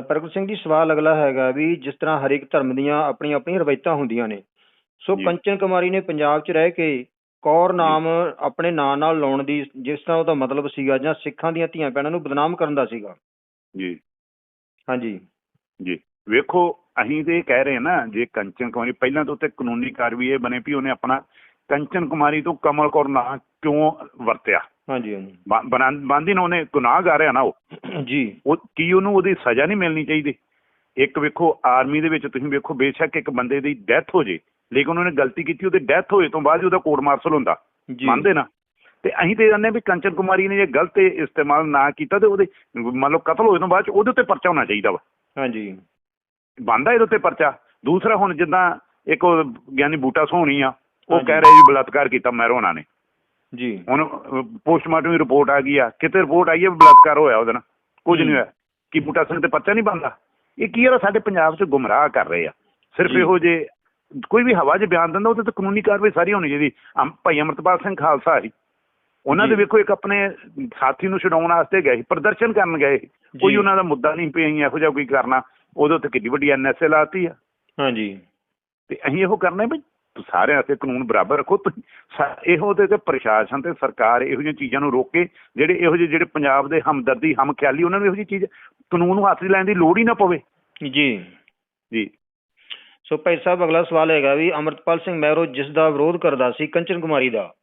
ਪ੍ਰਗਟ ਸਿੰਘ ਜੀ ਸਵਾਲ ਅਗਲਾ ਹੈਗਾ ਵੀ ਜਿਸ ਤਰ੍ਹਾਂ ਹਰੇਕ ਧਰਮ ਦੀਆਂ ਆਪਣੀਆਂ ਆਪਣੀਆਂ ਰਵਾਇਤਾਂ ਹੁੰਦੀਆਂ ਨੇ ਸੋ ਜੀ। ਕੰਚਨ ਕੁਮਾਰੀ ਨੇ ਪੰਜਾਬ 'ਚ ਰਹਿ ਕੇ ਕੌਰ ਨਾਮ ਆਪਣੇ ਨਾਂ ਨਾਲ ਲਾਉਣ ਦੀ ਜਿਸ ਤਰ੍ਹਾਂ ਉਹਦਾ ਮਤਲਬ ਸੀਗਾ ਜਾਂ ਸਿੱਖਾਂ ਦੀਆਂ ਧੀਆਂ ਭੈਣਾਂ ਨੂੰ ਬਦਨਾਮ ਕਰਨ ਦਾ ਸੀਗਾ। ਜੀ। ਹਾਂਜੀ। ਜੀ। ਵੇਖੋ ਅਸੀਂ ਤੇ ਇਹ ਕਹਿ ਰਹੇ ਹਾਂ ਨਾ ਜੇ ਕੰਚਨ ਕੁਮਾਰੀ ਪਹਿਲਾਂ ਤੋਂ ਤੇ ਕਾਨੂੰਨੀ ਕਾਰਵਾਈ ਇਹ ਬਣੇ ਵੀ ਉਹਨੇ ਆਪਣਾ ਕੰਚਨ ਕੁਮਾਰੀ ਤੋਂ ਕਮਲ ਕੌਰ ਨਾਂ ਕਿਉਂ ਵਰਤਿਆ? ਹਾਂਜੀ ਹਾਂਜੀ। ਬੰਦੀ ਨੇ ਉਹਨੇ ਗੁਨਾਹਗਾਰ ਆ ਨਾ ਉਹ। ਜੀ। ਉਹ ਕੀ ਉਹਨੂੰ ਉਹਦੀ ਸਜ਼ਾ ਨਹੀਂ ਮਿਲਣੀ ਚਾਹੀਦੀ? ਇੱਕ ਵੇਖੋ ਆਰਮੀ ਦੇ ਵਿੱਚ ਤੁਸੀਂ ਵੇਖੋ ਬੇਸ਼ੱਕ ਇੱਕ ਬੰਦੇ ਦੀ ਡੈਥ ਹੋ ਜੇ ਲੇਕਿਨ ਉਹਨੇ ਗਲਤੀ ਕੀਤੀ ਉਹਦੇ ਡੈਥ ਹੋਏ ਤੋਂ ਬਾਅਦ ਹੀ ਉਹਦਾ ਕੋਰਟ ਮਾਰਸ਼ਲ ਹੁੰਦਾ। ਮੰਨਦੇ ਨਾ? ਤੇ ਅਸੀਂ ਤੇ ਕਹਿੰਦੇ ਵੀ ਕੰਚਨ ਕੁਮਾਰੀ ਨੇ ਜੇ ਗਲਤ ਇਸਤੇਮਾਲ ਨਾ ਕੀਤਾ ਤੇ ਉਹਦੇ ਮੰਨ ਲਓ ਕਤਲ ਹੋਏ ਤੋਂ ਬਾਅਦ 'ਚ ਉਹਦੇ ਉੱਤੇ ਪਰਚਾ ਹੋਣਾ ਚਾਹੀਦਾ ਵਾ। ਹਾਂਜੀ। ਬੰਦਾ ਇਹਦੇ ਉੱਤੇ ਪਰਚਾ ਦੂਸਰਾ ਹੁਣ ਜਿੱਦਾਂ ਇੱਕ ਉਹ ਗਿਆਨੀ ਬੂਟਾ ਸੋਹਣੀ ਆ ਉਹ। ਕਹਿ ਰਹੇ ਵੀ ਬਲਾਤਕਾਰ ਕੀਤਾ ਮਹਿਰੋਨਾ ਨੇ ਜੀ ਹੁਣ ਪੋਸਟਮਾਰਟਮ ਦੀ ਰਿਪੋਰਟ ਆ ਗਈ ਆ ਕਿਤੇ ਰਿਪੋਰਟ ਆਈ ਹੈ ਬਲਾਤਕਾਰ ਹੋਇਆ ਉਹਦੇ ਨਾਲ ਕੁਝ ਨਹੀਂ। ਹੋਇਆ ਕੀ ਬੂਟਾ ਸਿੰਘ ਤੇ ਪਰਚਾ ਨਹੀਂ ਬੰਦਾ ਇਹ ਕੀ ਆ ਸਾਡੇ ਪੰਜਾਬ 'ਚ ਗੁੰਮਰਾਹ ਕਰ ਰਹੇ ਆ ਸਿਰਫ ਜੀ। ਇਹੋ ਜੇ ਕੋਈ ਵੀ ਹਵਾ 'ਚ ਬਿਆਨ ਦਿੰਦਾ ਉਹਦੇ ਤੇ ਕਾਨੂੰਨੀ ਕਾਰਵਾਈ ਸਾਰੀ ਹੋਣੀ ਚਾਹੀਦੀ ਭਾਈ ਅਮਰਤਪਾਲ ਸਿੰਘ ਖਾਲਸਾ ਸੀ ਉਹਨਾਂ ਦੇ ਜੀ। ਵੇਖੋ ਇੱਕ ਆਪਣੇ ਸਾਥੀ ਨੂੰ ਛਡਾਉਣ ਵਾਸਤੇ ਗਏ ਪ੍ਰਦਰਸ਼ਨ ਕਰਨ ਗਏ। ਕੋਈ ਜੀ। ਉਹਨਾਂ ਦਾ ਮੁੱਦਾ ਨਹੀਂ ਪਈ ਇਹੋ ਜਿਹਾ ਕੋਈ ਕਰਨਾ ਉਹਦੇ ਉੱਤੇ ਕਿੰਨੀ ਵੱਡੀ ਐਨਐਸਏ ਲਾਤੀ ਆ। ਹਾਂਜੀ। ਤੇ ਅਸੀਂ ਇਹੋ ਕਰਨਾ ਵੀ ਸਾਰਿਆਂ ਵਾਸਤੇ ਕਾਨੂੰਨ ਬਰਾਬਰ ਰੱਖੋ। ਇਹੋ ਤੇ ਤੇ ਪ੍ਰਸ਼ਾਸਨ ਤੇ ਸਰਕਾਰ ਇਹੋ ਜਿਹੀਆਂ ਚੀਜ਼ਾਂ ਨੂੰ ਰੋਕੇ ਜਿਹੜੇ ਇਹੋ ਜਿਹੇ ਜਿਹੜੇ ਪੰਜਾਬ ਦੇ ਹਮਦਰਦੀ ਹਮਖਿਆਲੀ ਉਹਨਾਂ ਨੂੰ ਇਹੋ ਜਿਹੀ ਚੀਜ਼ ਕਾਨੂੰਨ ਨੂੰ ਹੱਥ ਲੈਣ ਦੀ ਲੋੜ ਹੀ ਨਾ ਪਵੇ। ਜੀ। ਜੀ। ਸੋ ਭਾਈ ਸਾਹਿਬ ਅਗਲਾ ਸਵਾਲ ਹੈਗਾ ਵੀ ਅਮਰਤਪਾਲ ਸਿੰਘ ਮਹਿਰੋ ਜਿਸ ਦਾ ਵਿਰੋਧ ਕਰਦਾ ਸੀ ਕੰਚਨ ਕੁਮਾਰੀ ਦਾ।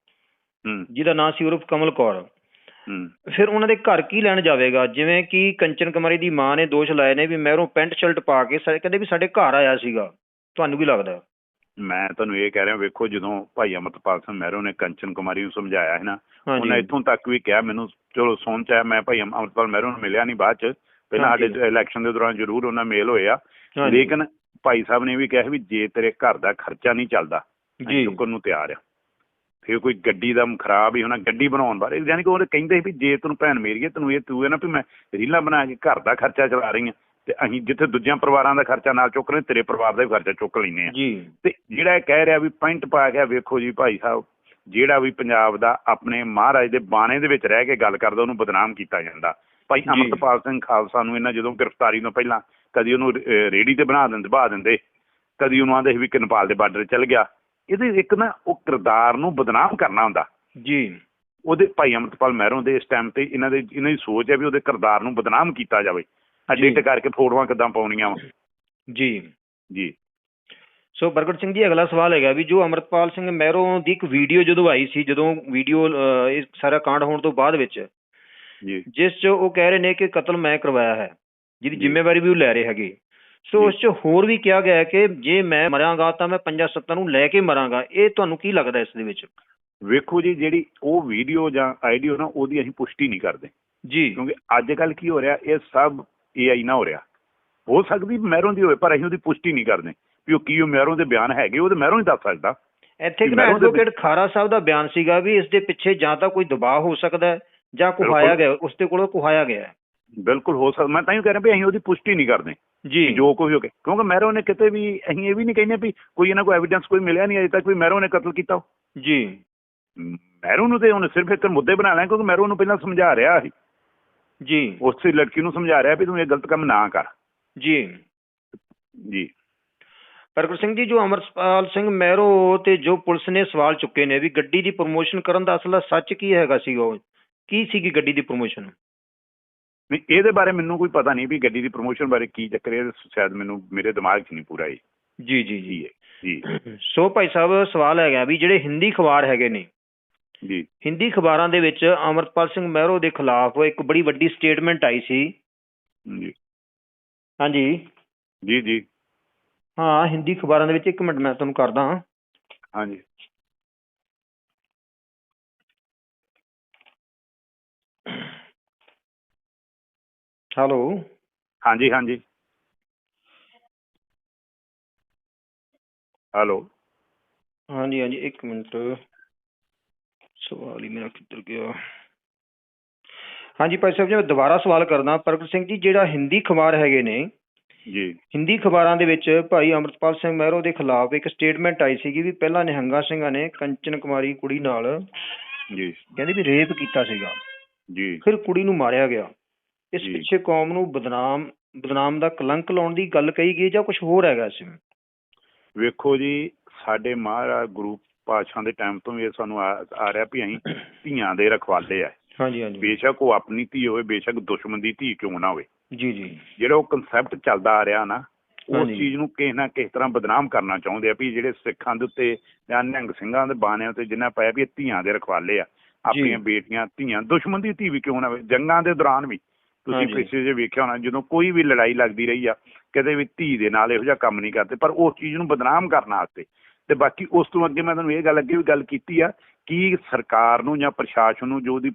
ਹੂੰ। ਜਿਹਦਾ ਨਾਂ ਸੀ ਉਰਫ ਕਮਲ ਕੌਰ। ਫਿਰ ਉਹਨਾਂ ਦੇ ਘਰ ਕੀ ਲੈਣ ਜਾਵੇਗਾ? ਜਿਵੇਂ ਕਿ ਕੰਚਨ ਕੁਮਾਰੀ ਦੀ ਮਾਂ ਨੇ ਦੋਸ਼ ਲਾਏ ਨੇ ਵੀ ਮਹਿਰੋਂ ਪੈਂਟ ਸ਼ਰਟ ਪਾ ਕੇ ਕਹਿੰਦੇ ਵੀ ਸਾਡੇ ਘਰ ਆਇਆ ਸੀਗਾ। ਤੁਹਾਨੂੰ ਕੀ ਲੱਗਦਾ? ਮੈਂ ਤੁਹਾਨੂੰ ਇਹ ਕਹਿ ਰਿਹਾ ਵੇਖੋ ਜਦੋਂ ਭਾਈ ਅਮਰਤਪਾਲ ਸਿੰਘ ਮਹਿਰੋ ਨੇ ਕੰਚਨ ਕੁਮਾਰੀ ਨੂੰ ਸਮਝਾਇਆ ਹੈ ਨਾ ਉਹਨਾਂ ਇੱਥੋਂ ਤੱਕ ਵੀ ਕਿਹਾ ਮੈਨੂੰ ਚਲੋ ਸੁਣ ਚ ਆਇਆ ਮੈਂ ਭਾਈ ਅਮ- ਅਮਰਤਪਾਲ ਮਹਿਰੋ ਨੂੰ ਮਿਲਿਆ ਨਹੀਂ ਬਾਅਦ ਚ। ਪਹਿਲਾਂ ਹਾਂਜੀ। ਸਾਡੇ ਇਲੈਕਸ਼ਨ ਦੇ ਦੌਰਾਨ ਜ਼ਰੂਰ ਉਹਨਾਂ ਮੇਲ ਹੋਇਆ। ਹਾਂਜੀ। ਲੇਕਿਨ ਭਾਈ ਸਾਹਿਬ ਨੇ ਵੀ ਕਿਹਾ ਵੀ ਜੇ ਤੇਰੇ ਘਰ ਦਾ ਖਰਚਾ ਨਹੀਂ ਚੱਲਦਾ ਜੀ। ਅਸੀਂ ਚੁੱਕਣ ਨੂੰ ਤਿਆਰ ਆ। ਫਿਰ ਕੋਈ ਗੱਡੀ ਦਾ ਖਰਾਬ ਹੀ ਹੋਣਾ ਗੱਡੀ ਬਣਾਉਣ ਬਾਰੇ ਯਾਨੀ ਕਿ ਉਹ ਕਹਿੰਦੇ ਵੀ ਜੇ ਤੈਨੂੰ ਭੈਣ ਮੇਰੀ ਹੈ ਤੈਨੂੰ ਇਹ ਤੂੰ ਹੈ ਨਾ ਵੀ ਮੈਂ ਰੀਲਾਂ ਬਣਾ ਕੇ ਘਰ ਦਾ ਖਰਚਾ ਚਲਾ ਰਹੀ ਹਾਂ ਤੇ ਅਸੀਂ ਜਿੱਥੇ ਦੂਜਿਆਂ ਪਰਿਵਾਰਾਂ ਦਾ ਖਰਚਾ ਨਾਲ ਚੁੱਕ ਰਹੇ ਤੇਰੇ ਪਰਿਵਾਰ ਦਾ ਵੀ ਖਰਚਾ ਚੁੱਕ ਲੈਨੇ ਆ ਤੇ ਜਿਹੜਾ ਇਹ ਕਹਿ ਰਿਹਾ ਵੀ ਪੁਆਇੰਟ ਪਾ ਗਿਆ ਵੇਖੋ ਜੀ ਭਾਈ ਸਾਹਿਬ ਜਿਹੜਾ ਵੀ ਪੰਜਾਬ ਦਾ ਆਪਣੇ ਮਹਾਰਾਜ ਦੇ ਬਾਣੇ ਦੇ ਵਿੱਚ ਰਹਿ ਕੇ ਗੱਲ ਕਰਦਾ ਉਹਨੂੰ ਬਦਨਾਮ ਕੀਤਾ ਜਾਂਦਾ। ਭਾਈ। ਅਮਰਤਪਾਲ ਸਿੰਘ ਖਾਲਸਾ ਨੂੰ ਇਹਨਾਂ ਜਦੋਂ ਗ੍ਰਿਫਤਾਰੀ ਤੋਂ ਪਹਿਲਾਂ ਕਦੀ ਉਹਨੂੰ ਰੇ- ਰੇਹੜੀ ਤੇ ਬਣਾ ਦਿੰਦੇ ਬਹਾ ਦਿੰਦੇ ਕਦੀ ਉਹਨੂੰ ਆਂਦੇ ਵੀ ਕਿ ਨੇਪਾਲ ਦੇ ਬਾਰਡਰ ਚੱਲ ਗਿਆ। ਇਹਦੇ ਇੱਕ ਨਾ ਉਹ ਕਿਰਦਾਰ ਨੂੰ ਬਦਨਾਮ ਕਰਨਾ ਹੁੰਦਾ। ਜੀ। ਉਹਦੇ ਭਾਈ ਅਮਰਤਪਾਲ ਮਹਿਰੋਂ ਦੇ ਇਸ ਟਾਈਮ ਤੇ ਇਹਨਾਂ ਦੇ ਇਹਨਾਂ ਦੀ ਸੋਚ ਹੈ ਵੀ ਉਹਦੇ ਕਿਰਦਾਰ ਨੂੰ ਬਦਨਾਮ ਕੀਤਾ ਜਾਵੇ। ਐਡਿਟ। ਕਰਕੇ ਫੋਟੋਆਂ ਕਿਦਾਂ ਪਾਉਣੀਆਂ ਵਾ। ਜੀ। ਜੀ। ਸੋ ਪ੍ਰਗਟ ਸਿੰਘ ਜੀ ਅਗਲਾ ਸਵਾਲ ਹੈਗਾ ਵੀ ਜੋ ਅਮਰਤਪਾਲ ਸਿੰਘ ਮਹਿਰੋਂ ਦੀ ਇੱਕ ਵੀਡੀਓ ਜਦੋਂ ਆਈ ਸੀ ਜਦੋਂ ਵੀਡੀਓ ਇਹ ਸਾਰਾ ਕਾਂਡ ਹੋਣ ਤੋਂ ਬਾਅਦ ਵਿੱਚ ਜੀ। ਜਿਸ 'ਚ ਉਹ ਕਹਿ ਰਹੇ ਨੇ ਕਿ ਕਤਲ ਮੈਂ ਕਰਵਾਇਆ ਹੈ ਜਿਹਦੀ। ਜ਼ਿੰਮੇਵਾਰੀ ਵੀ ਉਹ ਲੈ ਰਹੇ ਹੈਗੇ। ਸੋ। ਉਸ 'ਚ ਹੋਰ ਵੀ ਕਿਹਾ ਗਿਆ ਹੈ ਕਿ ਜੇ ਮੈਂ ਮਰਾਂਗਾ ਤਾਂ ਮੈਂ ਪੰਜਾਂ ਸੱਤਾਂ ਨੂੰ ਲੈ ਕੇ ਮਰਾਂਗਾ। ਇਹ ਤੁਹਾਨੂੰ ਕੀ ਲੱਗਦਾ ਇਸ ਦੇ ਵਿੱਚ? ਵੇਖੋ ਜੀ ਜਿਹੜੀ ਉਹ ਵੀਡੀਓ ਜਾਂ ਆਡੀਓ ਨਾ ਉਹਦੀ ਅਸੀਂ ਪੁਸ਼ਟੀ ਨਹੀਂ ਕਰਦੇ। ਜੀ। ਕਿਉਂਕਿ ਅੱਜ ਕੱਲ ਕੀ ਹੋ ਰਿਹਾ ਇਹ ਸਭ ਏਆਈ ਨਾ ਹੋ ਰਿਹਾ। ਹੋ ਸਕਦੀ ਮਹਿਰੋਂ ਦੀ ਹੋਵੇ ਪਰ ਅਸੀਂ ਉਹਦੀ ਪੁਸ਼ਟੀ ਨਹੀਂ ਕਰਦੇ। ਵੀ ਉਹ ਕੀ ਉਹ ਮਹਿਰੋਂ ਦੇ ਬਿਆਨ ਹੈਗੇ ਉਹ ਤੇ ਮਹਿਰੋਂ ਹੀ ਦੱਸ ਸਕਦਾ। ਇੱਥੇ ਕਿ ਐਡਵੋਕੇਟ ਖਾਰਾ ਸਾਹਿਬ ਦਾ ਬਿਆਨ ਸੀਗਾ ਵੀ ਇਸ ਦੇ ਪਿੱਛੇ ਜਾਂ ਤਾਂ ਕੋਈ ਦਬਾਅ ਹੋ ਸਕਦਾ ਹੈ ਜਾਂ ਕੁਹਾਇਆ ਗਿਆ ਉਸ ਦੇ ਕੋਲੋਂ ਕੁਹਾਇਆ ਗਿਆ ਬਿਲਕੁਲ ਹੋ ਸਕਦਾ। ਮੈਂ ਤਾਂ ਹੀ ਕਹਿ ਰਿਹਾ ਵੀ ਅਸੀਂ ਉਹਦੀ ਪੁਸ਼ਟੀ ਨਹੀਂ ਕਰਦੇ। ਜੀ। ਜੋ ਕੋਈ ਹੋ ਗਿਆ। ਕਿਉਂਕਿ ਮਹਿਰੋਂ ਨੇ ਕਿਤੇ ਵੀ ਅਸੀਂ ਇਹ ਵੀ ਨਹੀਂ ਕਹਿੰਦੇ ਵੀ ਕੋਈ ਇਹਨਾਂ ਕੋਲ ਐਵੀਡੈਂਸ ਕੋਈ ਮਿਲਿਆ ਨਹੀਂ ਅਜੇ ਤੱਕ ਵੀ ਮਹਿਰੋਂ ਨੇ ਕਤਲ ਕੀਤਾ। ਜੀ। ਮਹਿਰੋਂ ਨੂੰ ਤੇ ਉਹਨੇ ਸਿਰਫ ਇੱਕ ਮੁੱਦੇ ਬਣਾ ਲਿਆ ਕਿਉਂਕਿ ਮਹਿਰੋਂ ਨੂੰ ਪਹਿਲਾਂ ਸਮਝਾ ਰਿਹਾ ਸੀ। ਜੀ। ਉਸੇ ਲੜਕੀ ਨੂੰ ਸਮਝਾ ਰਿਹਾ ਵੀ ਤੂੰ ਇਹ ਗਲਤ ਕੰਮ ਨਾ ਕਰ। ਜੀ। ਜੀ। ਪ੍ਰਗਟ ਸਿੰਘ ਜੀ ਜੋ ਅਮਰਪਾਲ ਸਿੰਘ ਮਹਿਰੋ ਤੇ ਜੋ ਪੁਲਿਸ ਨੇ ਸਵਾਲ ਚੁੱਕੇ ਨੇ ਵੀ ਗੱਡੀ ਦੀ ਪ੍ਰੋਮੋਸ਼ਨ ਕਰਨ ਦਾ ਅਸਲ ਸੱਚ ਕੀ ਹੈਗਾ ਸੀਗਾ ਉਹ? ਕੀ ਸੀਗੀ ਗੱਡੀ ਦੀ ਪ੍ਰੋਮੋਸ਼ਨ ਨਹੀਂ ਇਹਦੇ ਬਾਰੇ ਮੈਨੂੰ ਕੋਈ ਪਤਾ ਨਹੀਂ ਵੀ ਗੱਡੀ ਦੀ ਪ੍ਰੋਮੋਸ਼ਨ ਬਾਰੇ ਕੀ ਚੱਕਰ ਹੈ ਸ਼ਾਇਦ ਮੈਨੂੰ ਮੇਰੇ ਦਿਮਾਗ 'ਚ ਨਹੀਂ ਪੂਰਾ ਇਹ। ਜੀ ਜੀ ਜੀ। ਜੀ। ਸੋ ਭਾਈ ਸਾਹਿਬ ਸਵਾਲ ਹੈਗਾ ਵੀ ਜਿਹੜੇ ਹਿੰਦੀ ਅਖਬਾਰ ਹੈਗੇ ਨੇ। ਜੀ। ਹਿੰਦੀ ਅਖਬਾਰਾਂ ਦੇ ਵਿੱਚ ਅਮਰਪਾਲ ਸਿੰਘ ਮਹਿਰੋ ਦੇ ਖਿਲਾਫ ਇੱਕ ਬੜੀ ਵੱਡੀ ਸਟੇਟਮੈਂਟ ਆਈ ਸੀ। ਜੀ। ਹਾਂਜੀ। ਜੀ ਜੀ। ਹਾਂ ਹਿੰਦੀ ਅਖਬਾਰਾਂ ਦੇ ਵਿੱਚ ਇੱਕ ਮਿੰਟ ਮੈਂ ਤੁਹਾਨੂੰ ਕਰਦਾ ਹਾਂ। ਹਾਂਜੀ। ਹੈਲੋ। ਹਾਂਜੀ ਹਾਂਜੀ। ਹੈਲੋ। ਹਾਂਜੀ ਹਾਂਜੀ ਇੱਕ ਮਿੰਟ। ਸਵਾਲ ਹੀ ਮੇਰਾ ਕਿੱਧਰ ਗਿਆ? ਹਾਂਜੀ ਭਾਈ ਸਾਹਿਬ ਜੀ ਮੈਂ ਦੁਬਾਰਾ ਸਵਾਲ ਕਰਦਾ ਪ੍ਰਗਟ ਸਿੰਘ ਜੀ ਜਿਹੜਾ ਹਿੰਦੀ ਅਖਬਾਰ ਹੈਗੇ ਨੇ ਜੀ। ਹਿੰਦੀ ਅਖਬਾਰਾਂ ਦੇ ਵਿੱਚ ਭਾਈ ਅਮਰਪਾਲ ਸਿੰਘ ਮਹਿਰੋ ਦੇ ਖਿਲਾਫ ਇੱਕ ਸਟੇਟਮੈਂਟ ਆਈ ਸੀਗੀ ਵੀ ਪਹਿਲਾਂ ਨਿਹੰਗਾ ਸਿੰਘਾਂ ਨੇ ਕੰਚਨ ਕੁਮਾਰੀ ਕੁੜੀ ਨਾਲ ਜੀ। ਕਹਿੰਦੇ ਵੀ ਰੇਪ ਕੀਤਾ ਸੀਗਾ। ਜੀ। ਫਿਰ ਕੁੜੀ ਨੂੰ ਮਾਰਿਆ ਗਿਆ। ਇਸ। ਪਿੱਛੇ ਕੌਮ ਨੂੰ ਬਦਨਾਮ ਬਦਨਾਮ ਦਾ ਕਲੰਕ ਲਾਉਣ ਦੀ ਗੱਲ ਕਹੀ ਗਈ ਜਾਂ ਕੁਝ ਹੋਰ ਹੈਗਾ ਇਸ ਵਿੱਚ? ਵੇਖੋ ਜੀ ਸਾਡੇ ਮਹਾਰਾਜ ਗੁਰੂ ਪਾਤਸ਼ਾਹ ਦੇ ਟਾਈਮ ਤੋਂ ਵੀ ਸਾਨੂੰ ਆ ਰਿਹਾ ਵੀ ਅਸੀਂ ਧੀਆਂ ਦੇ ਰਖਵਾਲੇ ਆ। ਹਾਂਜੀ ਹਾਂਜੀ। ਬੇਸ਼ੱਕ ਉਹ ਆਪਣੀ ਧੀ ਹੋਵੇ ਬੇਸ਼ੱਕ ਦੁਸ਼ਮਣ ਦੀ ਧੀ ਕਿਉਂ ਨਾ ਹੋਵੇ। ਜੀ ਜੀ। ਜਿਹੜਾ ਉਹ ਕਨਸੈਪਟ ਚੱਲਦਾ ਆ ਰਿਹਾ ਨਾ ਉਸ। ਚੀਜ਼ ਨੂੰ ਕਿਸੇ ਨਾ ਕਿਸੇ ਤਰ੍ਹਾਂ ਬਦਨਾਮ ਕਰਨਾ ਚਾਹੁੰਦੇ ਆ ਵੀ ਜਿਹੜੇ ਸਿੱਖਾਂ ਦੇ ਉੱਤੇ ਜਾਂ ਨਿਹੰਗ ਸਿੰਘਾਂ ਦੇ ਬਾਣਿਆਂ ਤੇ ਜਿੰਨਾ ਪਾਇਆ ਵੀ ਧੀਆਂ ਦੇ ਰਖਵਾਲੇ ਆ। ਆਪਣੀਆਂ ਬੇਟੀਆਂ ਧੀਆਂ ਦੁਸ਼ਮਣ ਦੀ ਧੀ ਵੀ ਕਿਉਂ ਨਾ ਹੋਵੇ? ਜੰਗਾਂ ਦੇ ਦੌਰਾਨ ਵੀ। ਤੁਸੀਂ ਹਾਂਜੀ। ਪਿੱਛੇ ਜੇ ਵੇਖਿਆ ਹੋਣਾ ਜਦੋਂ ਕੋਈ ਵੀ ਲੜਾਈ ਲੱਗਦੀ ਰਹੀ ਆ ਕਦੇ ਵੀ ਧੀ ਦੇ ਨਾਲ ਇਹੋ ਜਿਹਾ ਕੰਮ ਨਹੀਂ ਕਰਦੇ ਪਰ ਉਸ ਚੀਜ਼ ਨੂੰ ਬਦਨਾਮ ਕਰਨ ਵਾਸਤੇ। ਤੇ ਬਾਕੀ ਉਸ ਤੋਂ ਅੱਗੇ ਮੈਂ ਤੁਹਾਨੂੰ ਇਹ ਗੱਲ ਅੱਗੇ ਵੀ ਗੱਲ ਕੀਤੀ ਆ ਕਿ ਸਰਕਾਰ ਨੂੰ ਜਾਂ ਪ੍ਰਸ਼ਾਸਨ ਨੂੰ ਜੋ ਉਹਦੀ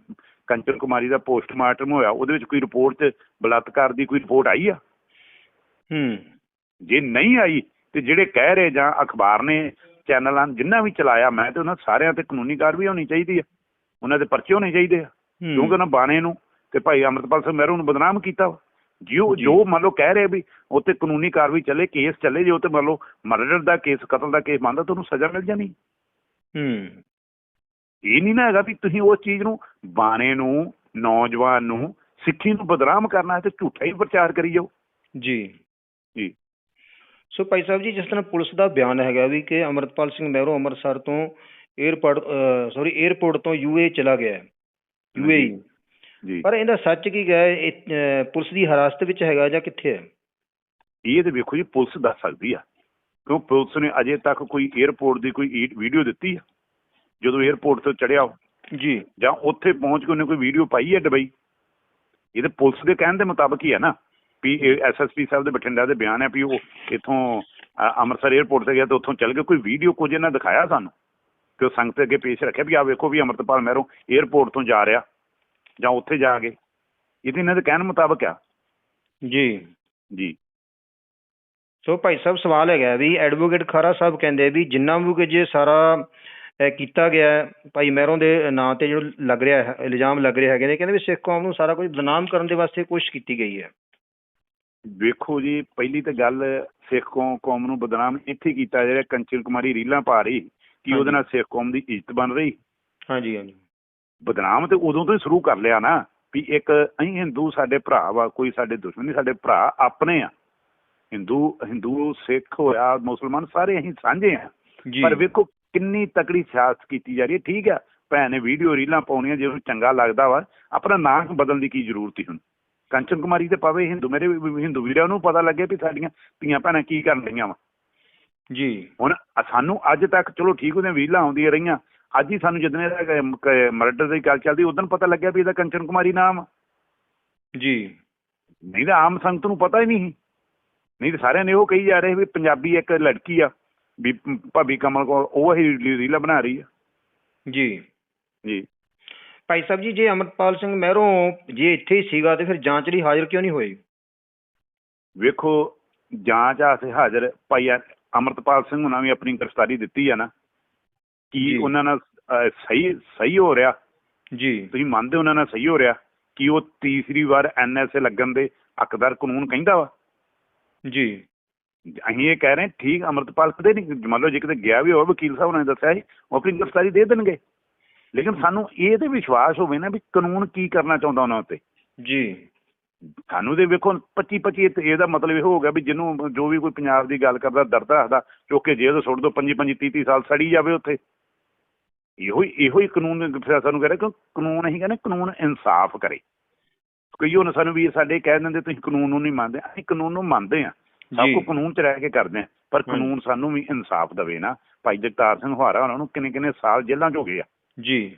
ਕੰਚਨ ਕੁਮਾਰੀ ਦਾ ਪੋਸਟਮਾਰਟਮ ਹੋਇਆ ਉਹਦੇ ਵਿੱਚ ਕੋਈ ਰਿਪੋਰਟ ਤੇ ਬਲਾਤਕਾਰ ਦੀ ਕੋਈ ਰਿਪੋਰਟ ਆਈ ਆ? ਹੂੰ। ਜੇ ਨਹੀਂ ਆਈ ਤੇ ਜਿਹੜੇ ਕਹਿ ਰਹੇ ਜਾਂ ਅਖਬਾਰ ਨੇ ਚੈਨਲਾਂ ਜਿੰਨਾ ਵੀ ਚਲਾਇਆ ਮੈਂ ਤੇ ਉਹਨਾਂ ਸਾਰਿਆਂ ਤੇ ਕਾਨੂੰਨੀ ਕਾਰਵਾਈ ਹੋਣੀ ਚਾਹੀਦੀ ਆ। ਉਹਨਾਂ ਦੇ ਪਰਚੇ ਹੋਣੇ ਚਾਹੀਦੇ ਆ। ਕਿਉਂਕਿ ਉਹਨਾਂ ਬਾਣੇ ਨੂੰ ਤੇ ਭਾਈ ਅਮਰਪਾਲ ਸਿੰਘ ਮਹਿਰੂ ਨੂੰ ਬਦਨਾਮ ਕੀਤਾ ਜੀ। ਜੋ। ਮੰਨ ਲਓ ਕਹਿ ਰਹੇ ਵੀ ਉੱਤੇ ਕਾਨੂੰਨੀ ਕਾਰਵਾਈ ਚੱਲੇ ਕੇਸ ਚੱਲੇ ਜੇ ਉੱਤੇ ਮੰਨ ਲਓ ਮਰਡਰ ਦਾ ਕੇਸ ਕਤਲ ਦਾ ਕੇਸ ਮੰਨਦਾ ਤੁਹਾਨੂੰ ਸਜ਼ਾ ਮਿਲ ਜਾਣੀ। ਹੂੰ। ਇਹ ਨਹੀਂ ਨਾ ਹੈਗਾ ਵੀ ਤੁਸੀਂ ਉਸ ਚੀਜ਼ ਨੂੰ ਬਾਣੇ ਨੂੰ ਨੌਜਵਾਨ ਨੂੰ ਸਿੱਖੀ ਨੂੰ ਬਦਨਾਮ ਕਰਨਾ ਹੈ ਤੇ ਝੂਠਾ ਹੀ ਪ੍ਰਚਾਰ ਕਰੀ ਜਾਓ। ਜੀ। ਜੀ। ਸੋ ਭਾਈ ਸਾਹਿਬ ਜੀ ਜਿਸ ਤਰ੍ਹਾਂ ਪੁਲਿਸ ਦਾ ਬਿਆਨ ਹੈਗਾ ਵੀ ਕਿ ਅਮਰਪਾਲ ਸਿੰਘ ਮਹਿਰੋ ਅੰਮ੍ਰਿਤਸਰ ਤੋਂ 에ਅਰਪੋਰਟ ਸੌਰੀ 에ਅਰਪੋਰਟ ਤੋਂ ਯੂਏ ਚਲਾ ਗਿਆ ਯੂਏਈ ਪਰ ਇਹਦਾ ਸੱਚ ਕੀ ਹੈ ਪੁਲਿਸ ਦੀ ਹਿਰਾਸਤ ਵਿੱਚ ਹੈਗਾ ਜਾਂ ਕਿੱਥੇ ਹੈ? ਇਹ ਤੇ ਵੇਖੋ ਜੀ ਪੁਲਿਸ ਦੱਸ ਸਕਦੀ ਆ। ਕਿਉਂ ਪੁਲਿਸ ਨੇ ਅਜੇ ਤੱਕ ਕੋਈ 에ਅਰਪੋਰਟ ਦੀ ਕੋਈ ਵੀਡੀਓ ਦਿੱਤੀ ਆ? ਜਦੋਂ 에ਅਰਪੋਰਟ ਤੋਂ ਚੜਿਆ ਜੀ। ਜਾਂ ਉੱਥੇ ਪਹੁੰਚ ਕੇ ਉਹਨੇ ਕੋਈ ਵੀਡੀਓ ਪਾਈ ਹੈ ਦੁਬਈ? ਇਹ ਤੇ ਪੁਲਿਸ ਦੇ ਕਹਿਣ ਦੇ ਮੁਤਾਬਕ ਹੀ ਹੈ ਨਾ ਪੀ ਐਸਐਸਪੀ ਸਾਹਿਬ ਦੇ ਬਠਿੰਡਾ ਦੇ ਬਿਆਨ ਹੈ ਵੀ ਉਹ ਇਥੋਂ ਅੰਮ੍ਰਿਤਸਰ 에ਅਰਪੋਰਟ ਤੇ ਗਿਆ ਤੇ ਉੱਥੋਂ ਚੱਲ ਕੇ ਕੋਈ ਵੀਡੀਓ ਕੁਝ ਇਹਨਾਂ ਦਿਖਾਇਆ ਸਾਨੂੰ? ਕਿ ਉਹ ਸੰਗਤ ਅੱਗੇ ਪੇਸ਼ ਰੱਖਿਆ ਵੀ ਆ ਵੇਖੋ ਵੀ ਅੰਮ੍ਰਿਤਪਾਲ ਮਹਿਰੋਂ 에ਅਰਪੋਰਟ ਤੋਂ ਜਾ ਰਿਹਾ। ਜਾਂ ਉੱਥੇ ਜਾ ਕੇ। ਇਹ ਤਾਂ ਇਹਨਾਂ ਦੇ ਕਹਿਣ ਮੁਤਾਬਕ ਆ। ਜੀ। ਜੀ। ਸੋ ਭਾਈ ਸਾਹਿਬ ਸਵਾਲ ਹੈਗਾ ਵੀ ਐਡਵੋਕੇਟ ਖਰਾ ਸਾਹਿਬ ਕਹਿੰਦੇ ਵੀ ਜਿੰਨਾ ਵੀ ਕੁਝ ਇਹ ਸਾਰਾ ਕੀਤਾ ਗਿਆ ਹੈ, ਭਾਈ ਮਹਿਰੋਂ ਦੇ ਨਾਂ ਤੇ ਜਿਹੜਾ ਲੱਗ ਰਿਹਾ ਹੈ ਇਲਜ਼ਾਮ ਲੱਗ ਰਿਹਾ ਹੈਗੇ ਨੇ ਕਹਿੰਦੇ ਵੀ ਸਿੱਖ ਕੌਮ ਨੂੰ ਸਾਰਾ ਕੁਝ ਬਦਨਾਮ ਕਰਨ ਦੇ ਵਾਸਤੇ ਕੋਸ਼ਿਸ਼ ਕੀਤੀ ਗਈ ਹੈ। ਵੇਖੋ ਜੀ ਪਹਿਲੀ ਤਾਂ ਗੱਲ ਸਿੱਖ ਕੌਮ ਕੌਮ ਨੂੰ ਬਦਨਾਮ ਇੱਥੇ ਕੀਤਾ ਜਿਹੜਾ ਕੰਚਨ ਕੁਮਾਰੀ ਰੀਲਾਂ ਪਾ ਰਹੀ ਕਿ ਉਹਦੇ ਨਾਲ ਸਿੱਖ ਕੌਮ ਦੀ ਇੱਜ਼ਤ ਬਣ ਰਹੀ। ਹਾਂਜੀ ਹਾਂਜੀ। ਬਦਨਾਮ ਤੇ ਉਦੋਂ ਤੋਂ ਹੀ ਸ਼ੁਰੂ ਕਰ ਲਿਆ ਨਾ ਵੀ ਇੱਕ ਅਸੀਂ ਹਿੰਦੂ ਸਾਡੇ ਭਰਾ ਵਾ ਕੋਈ ਸਾਡੇ ਦੁਸ਼ਮਣ ਨਹੀਂ ਸਾਡੇ ਭਰਾ ਆਪਣੇ ਆ। ਹਿੰਦੂ ਹਿੰਦੂ ਸਿੱਖ ਹੋਇਆ ਮੁਸਲਮਾਨ ਸਾਰੇ ਅਸੀਂ ਸਾਂਝੇ ਆ। ਪਰ ਵੇਖੋ ਕਿੰਨੀ ਤਕੜੀ ਸਿਆਸਤ ਕੀਤੀ ਜਾ ਰਹੀ ਹੈ ਠੀਕ ਆ। ਭੈਣ ਨੇ ਵੀਡੀਓ ਰੀਲਾਂ ਪਾਉਣੀਆਂ ਜੇ ਉਹਨੂੰ ਚੰਗਾ ਲੱਗਦਾ ਵਾ ਆਪਣਾ ਨਾਂ ਬਦਲਣ ਦੀ ਕੀ ਜ਼ਰੂਰਤ ਸੀ ਹੁਣ? ਕੰਚਨ ਕੁਮਾਰੀ ਤੇ ਪਾਵੇ ਹਿੰਦੂ ਮੇਰੇ ਹਿੰਦੂ ਵੀਰਾਂ ਨੂੰ ਪਤਾ ਲੱਗੇ ਵੀ ਸਾਡੀਆਂ ਧੀਆਂ ਭੈਣਾਂ ਕੀ ਕਰਨ ਰਹੀਆਂ ਵਾ। ਜੀ। ਹੁਣ ਸਾਨੂੰ ਅੱਜ ਤੱਕ ਚਲੋ ਠੀਕ ਉਹਦੀਆਂ ਵੀਲਾਂ ਆਉਂਦੀਆਂ ਰਹੀਆਂ ਅੱਜ ਹੀ ਸਾਨੂੰ ਜਦੋਂ ਇਹਦਾ ਮਰਡਰ ਦੀ ਗੱਲ ਚੱਲਦੀ ਉਦੋਂ ਪਤਾ ਲੱਗਿਆ ਵੀ ਇਹਦਾ ਕੰਚਨ ਕੁਮਾਰੀ ਨਾਮ। ਜੀ ਨਹੀਂ ਤਾਂ ਆਮ ਸੰਗਤ ਨੂੰ ਪਤਾ ਹੀ ਨਹੀਂ ਸੀ। ਨਹੀਂ ਤਾਂ ਸਾਰਿਆਂ ਨੇ ਉਹ ਕਹੀ ਜਾ ਰਹੇ ਵੀ ਪੰਜਾਬੀ ਇੱਕ ਲੜਕੀ ਆ ਵੀ ਭਾਬੀ ਕਮਲ ਕੌਰ ਉਹ ਹੀ ਰੀਲਾਂ ਬਣਾ ਰਹੀ ਆ ਜੀ ਜੀ ਭਾਈ ਸਾਹਿਬ ਜੀ ਜੇ ਅਮਰਪਾਲ ਸਿੰਘ ਮਹਿਰੋਂ ਜੇ ਇੱਥੇ ਹੀ ਸੀਗਾ ਤੇ ਫਿਰ ਜਾਂਚ ਲਈ ਹਾਜ਼ਰ ਕਿਉਂ ਨਹੀਂ ਹੋਏ ਵੇਖੋ ਜਾਂਚ ਆਸੇ ਹਾਜ਼ਰ ਭਾਈ ਅੰਮ੍ਰਿਤਪਾਲ ਸਿੰਘ ਹੁਣਾਂ ਵੀ ਆਪਣੀ ਗ੍ਰਿਫਤਾਰੀ ਦਿੱਤੀ ਆ ਨਾ। ਕੀ ਉਹਨਾਂ ਨਾਲ ਸਹੀ ਸਹੀ ਹੋ ਰਿਹਾ? ਜੀ। ਤੁਸੀਂ ਮੰਨਦੇ ਉਹਨਾਂ ਨਾਲ ਸਹੀ ਹੋ ਰਿਹਾ ਕਿ ਉਹ ਤੀਸਰੀ ਵਾਰ ਐਨਐਸਏ ਲੱਗਣ ਦੇ ਹੱਕਦਾਰ ਕਾਨੂੰਨ ਕਹਿੰਦਾ ਵਾ? ਜੀ। ਅਸੀਂ ਇਹ ਕਹਿ ਰਹੇ ਠੀਕ ਅੰਮ੍ਰਿਤਪਾਲ ਕਦੇ ਨਹੀਂ ਮੰਨ ਲਓ ਜੇ ਕਿਤੇ ਗਿਆ ਵੀ ਹੋਵੇ ਵਕੀਲ ਸਾਹਿਬ ਨੇ ਦੱਸਿਆ ਸੀ ਉਹ ਆਪਣੀ ਗ੍ਰਿਫਤਾਰੀ ਦੇ ਦੇਣਗੇ। ਲੇਕਿਨ ਸਾਨੂੰ ਇਹ ਤੇ ਵਿਸ਼ਵਾਸ ਹੋਵੇ ਨਾ ਵੀ ਕਾਨੂੰਨ ਕੀ ਕਰਨਾ ਚਾਹੁੰਦਾ ਉਹਨਾਂ ਉੱਤੇ। ਜੀ। ਸਾਨੂੰ ਤੇ ਵੇਖੋ 25 25 ਤੇ ਇਹਦਾ ਮਤਲਬ ਇਹ ਹੋ ਗਿਆ ਵੀ ਜਿਹਨੂੰ ਜੋ ਵੀ ਕੋਈ ਪੰਜਾਬ ਦੀ ਗੱਲ ਕਰਦਾ ਦਰਦ ਰੱਖਦਾ ਚੁੱਕ ਕੇ ਜੇਲ੍ਹ ਸੁੱਟ ਦੋ 25 25 30 30 ਸਾਲ ਸੜੀ ਜਾਵੇ ਉੱਥੇ। ਇਹੋ ਹੀ ਇਹੋ ਹੀ ਕਾਨੂੰਨ ਸਾਨੂੰ ਕਹਿ ਰਿਹਾ ਕਿ ਕਾਨੂੰਨ ਅਸੀਂ ਕਹਿੰਦੇ ਕਾਨੂੰਨ ਇਨਸਾਫ ਕਰੇ। ਕਈ ਹੁਣ ਸਾਨੂੰ ਵੀ ਸਾਡੇ ਕਹਿ ਦਿੰਦੇ ਤੁਸੀਂ ਕਾਨੂੰਨ ਨੂੰ ਨਹੀਂ ਮੰਨਦੇ ਅਸੀਂ ਕਾਨੂੰਨ ਨੂੰ ਮੰਨਦੇ ਆ ਸਭ। ਕੁਝ ਕਾਨੂੰਨ 'ਚ ਰਹਿ ਕੇ ਕਰਦੇ ਆ ਪਰ। ਕਾਨੂੰਨ ਸਾਨੂੰ ਵੀ ਇਨਸਾਫ ਦੇਵੇ ਨਾ। ਭਾਈ ਜਗਤਾਰ ਸਿੰਘ ਹਵਾਰਾ ਉਹਨਾਂ ਨੂੰ ਕਿੰਨੇ ਕਿੰਨੇ ਸਾਲ ਜੇਲ੍ਹਾਂ 'ਚ ਹੋ ਗਏ ਆ। ਜੀ।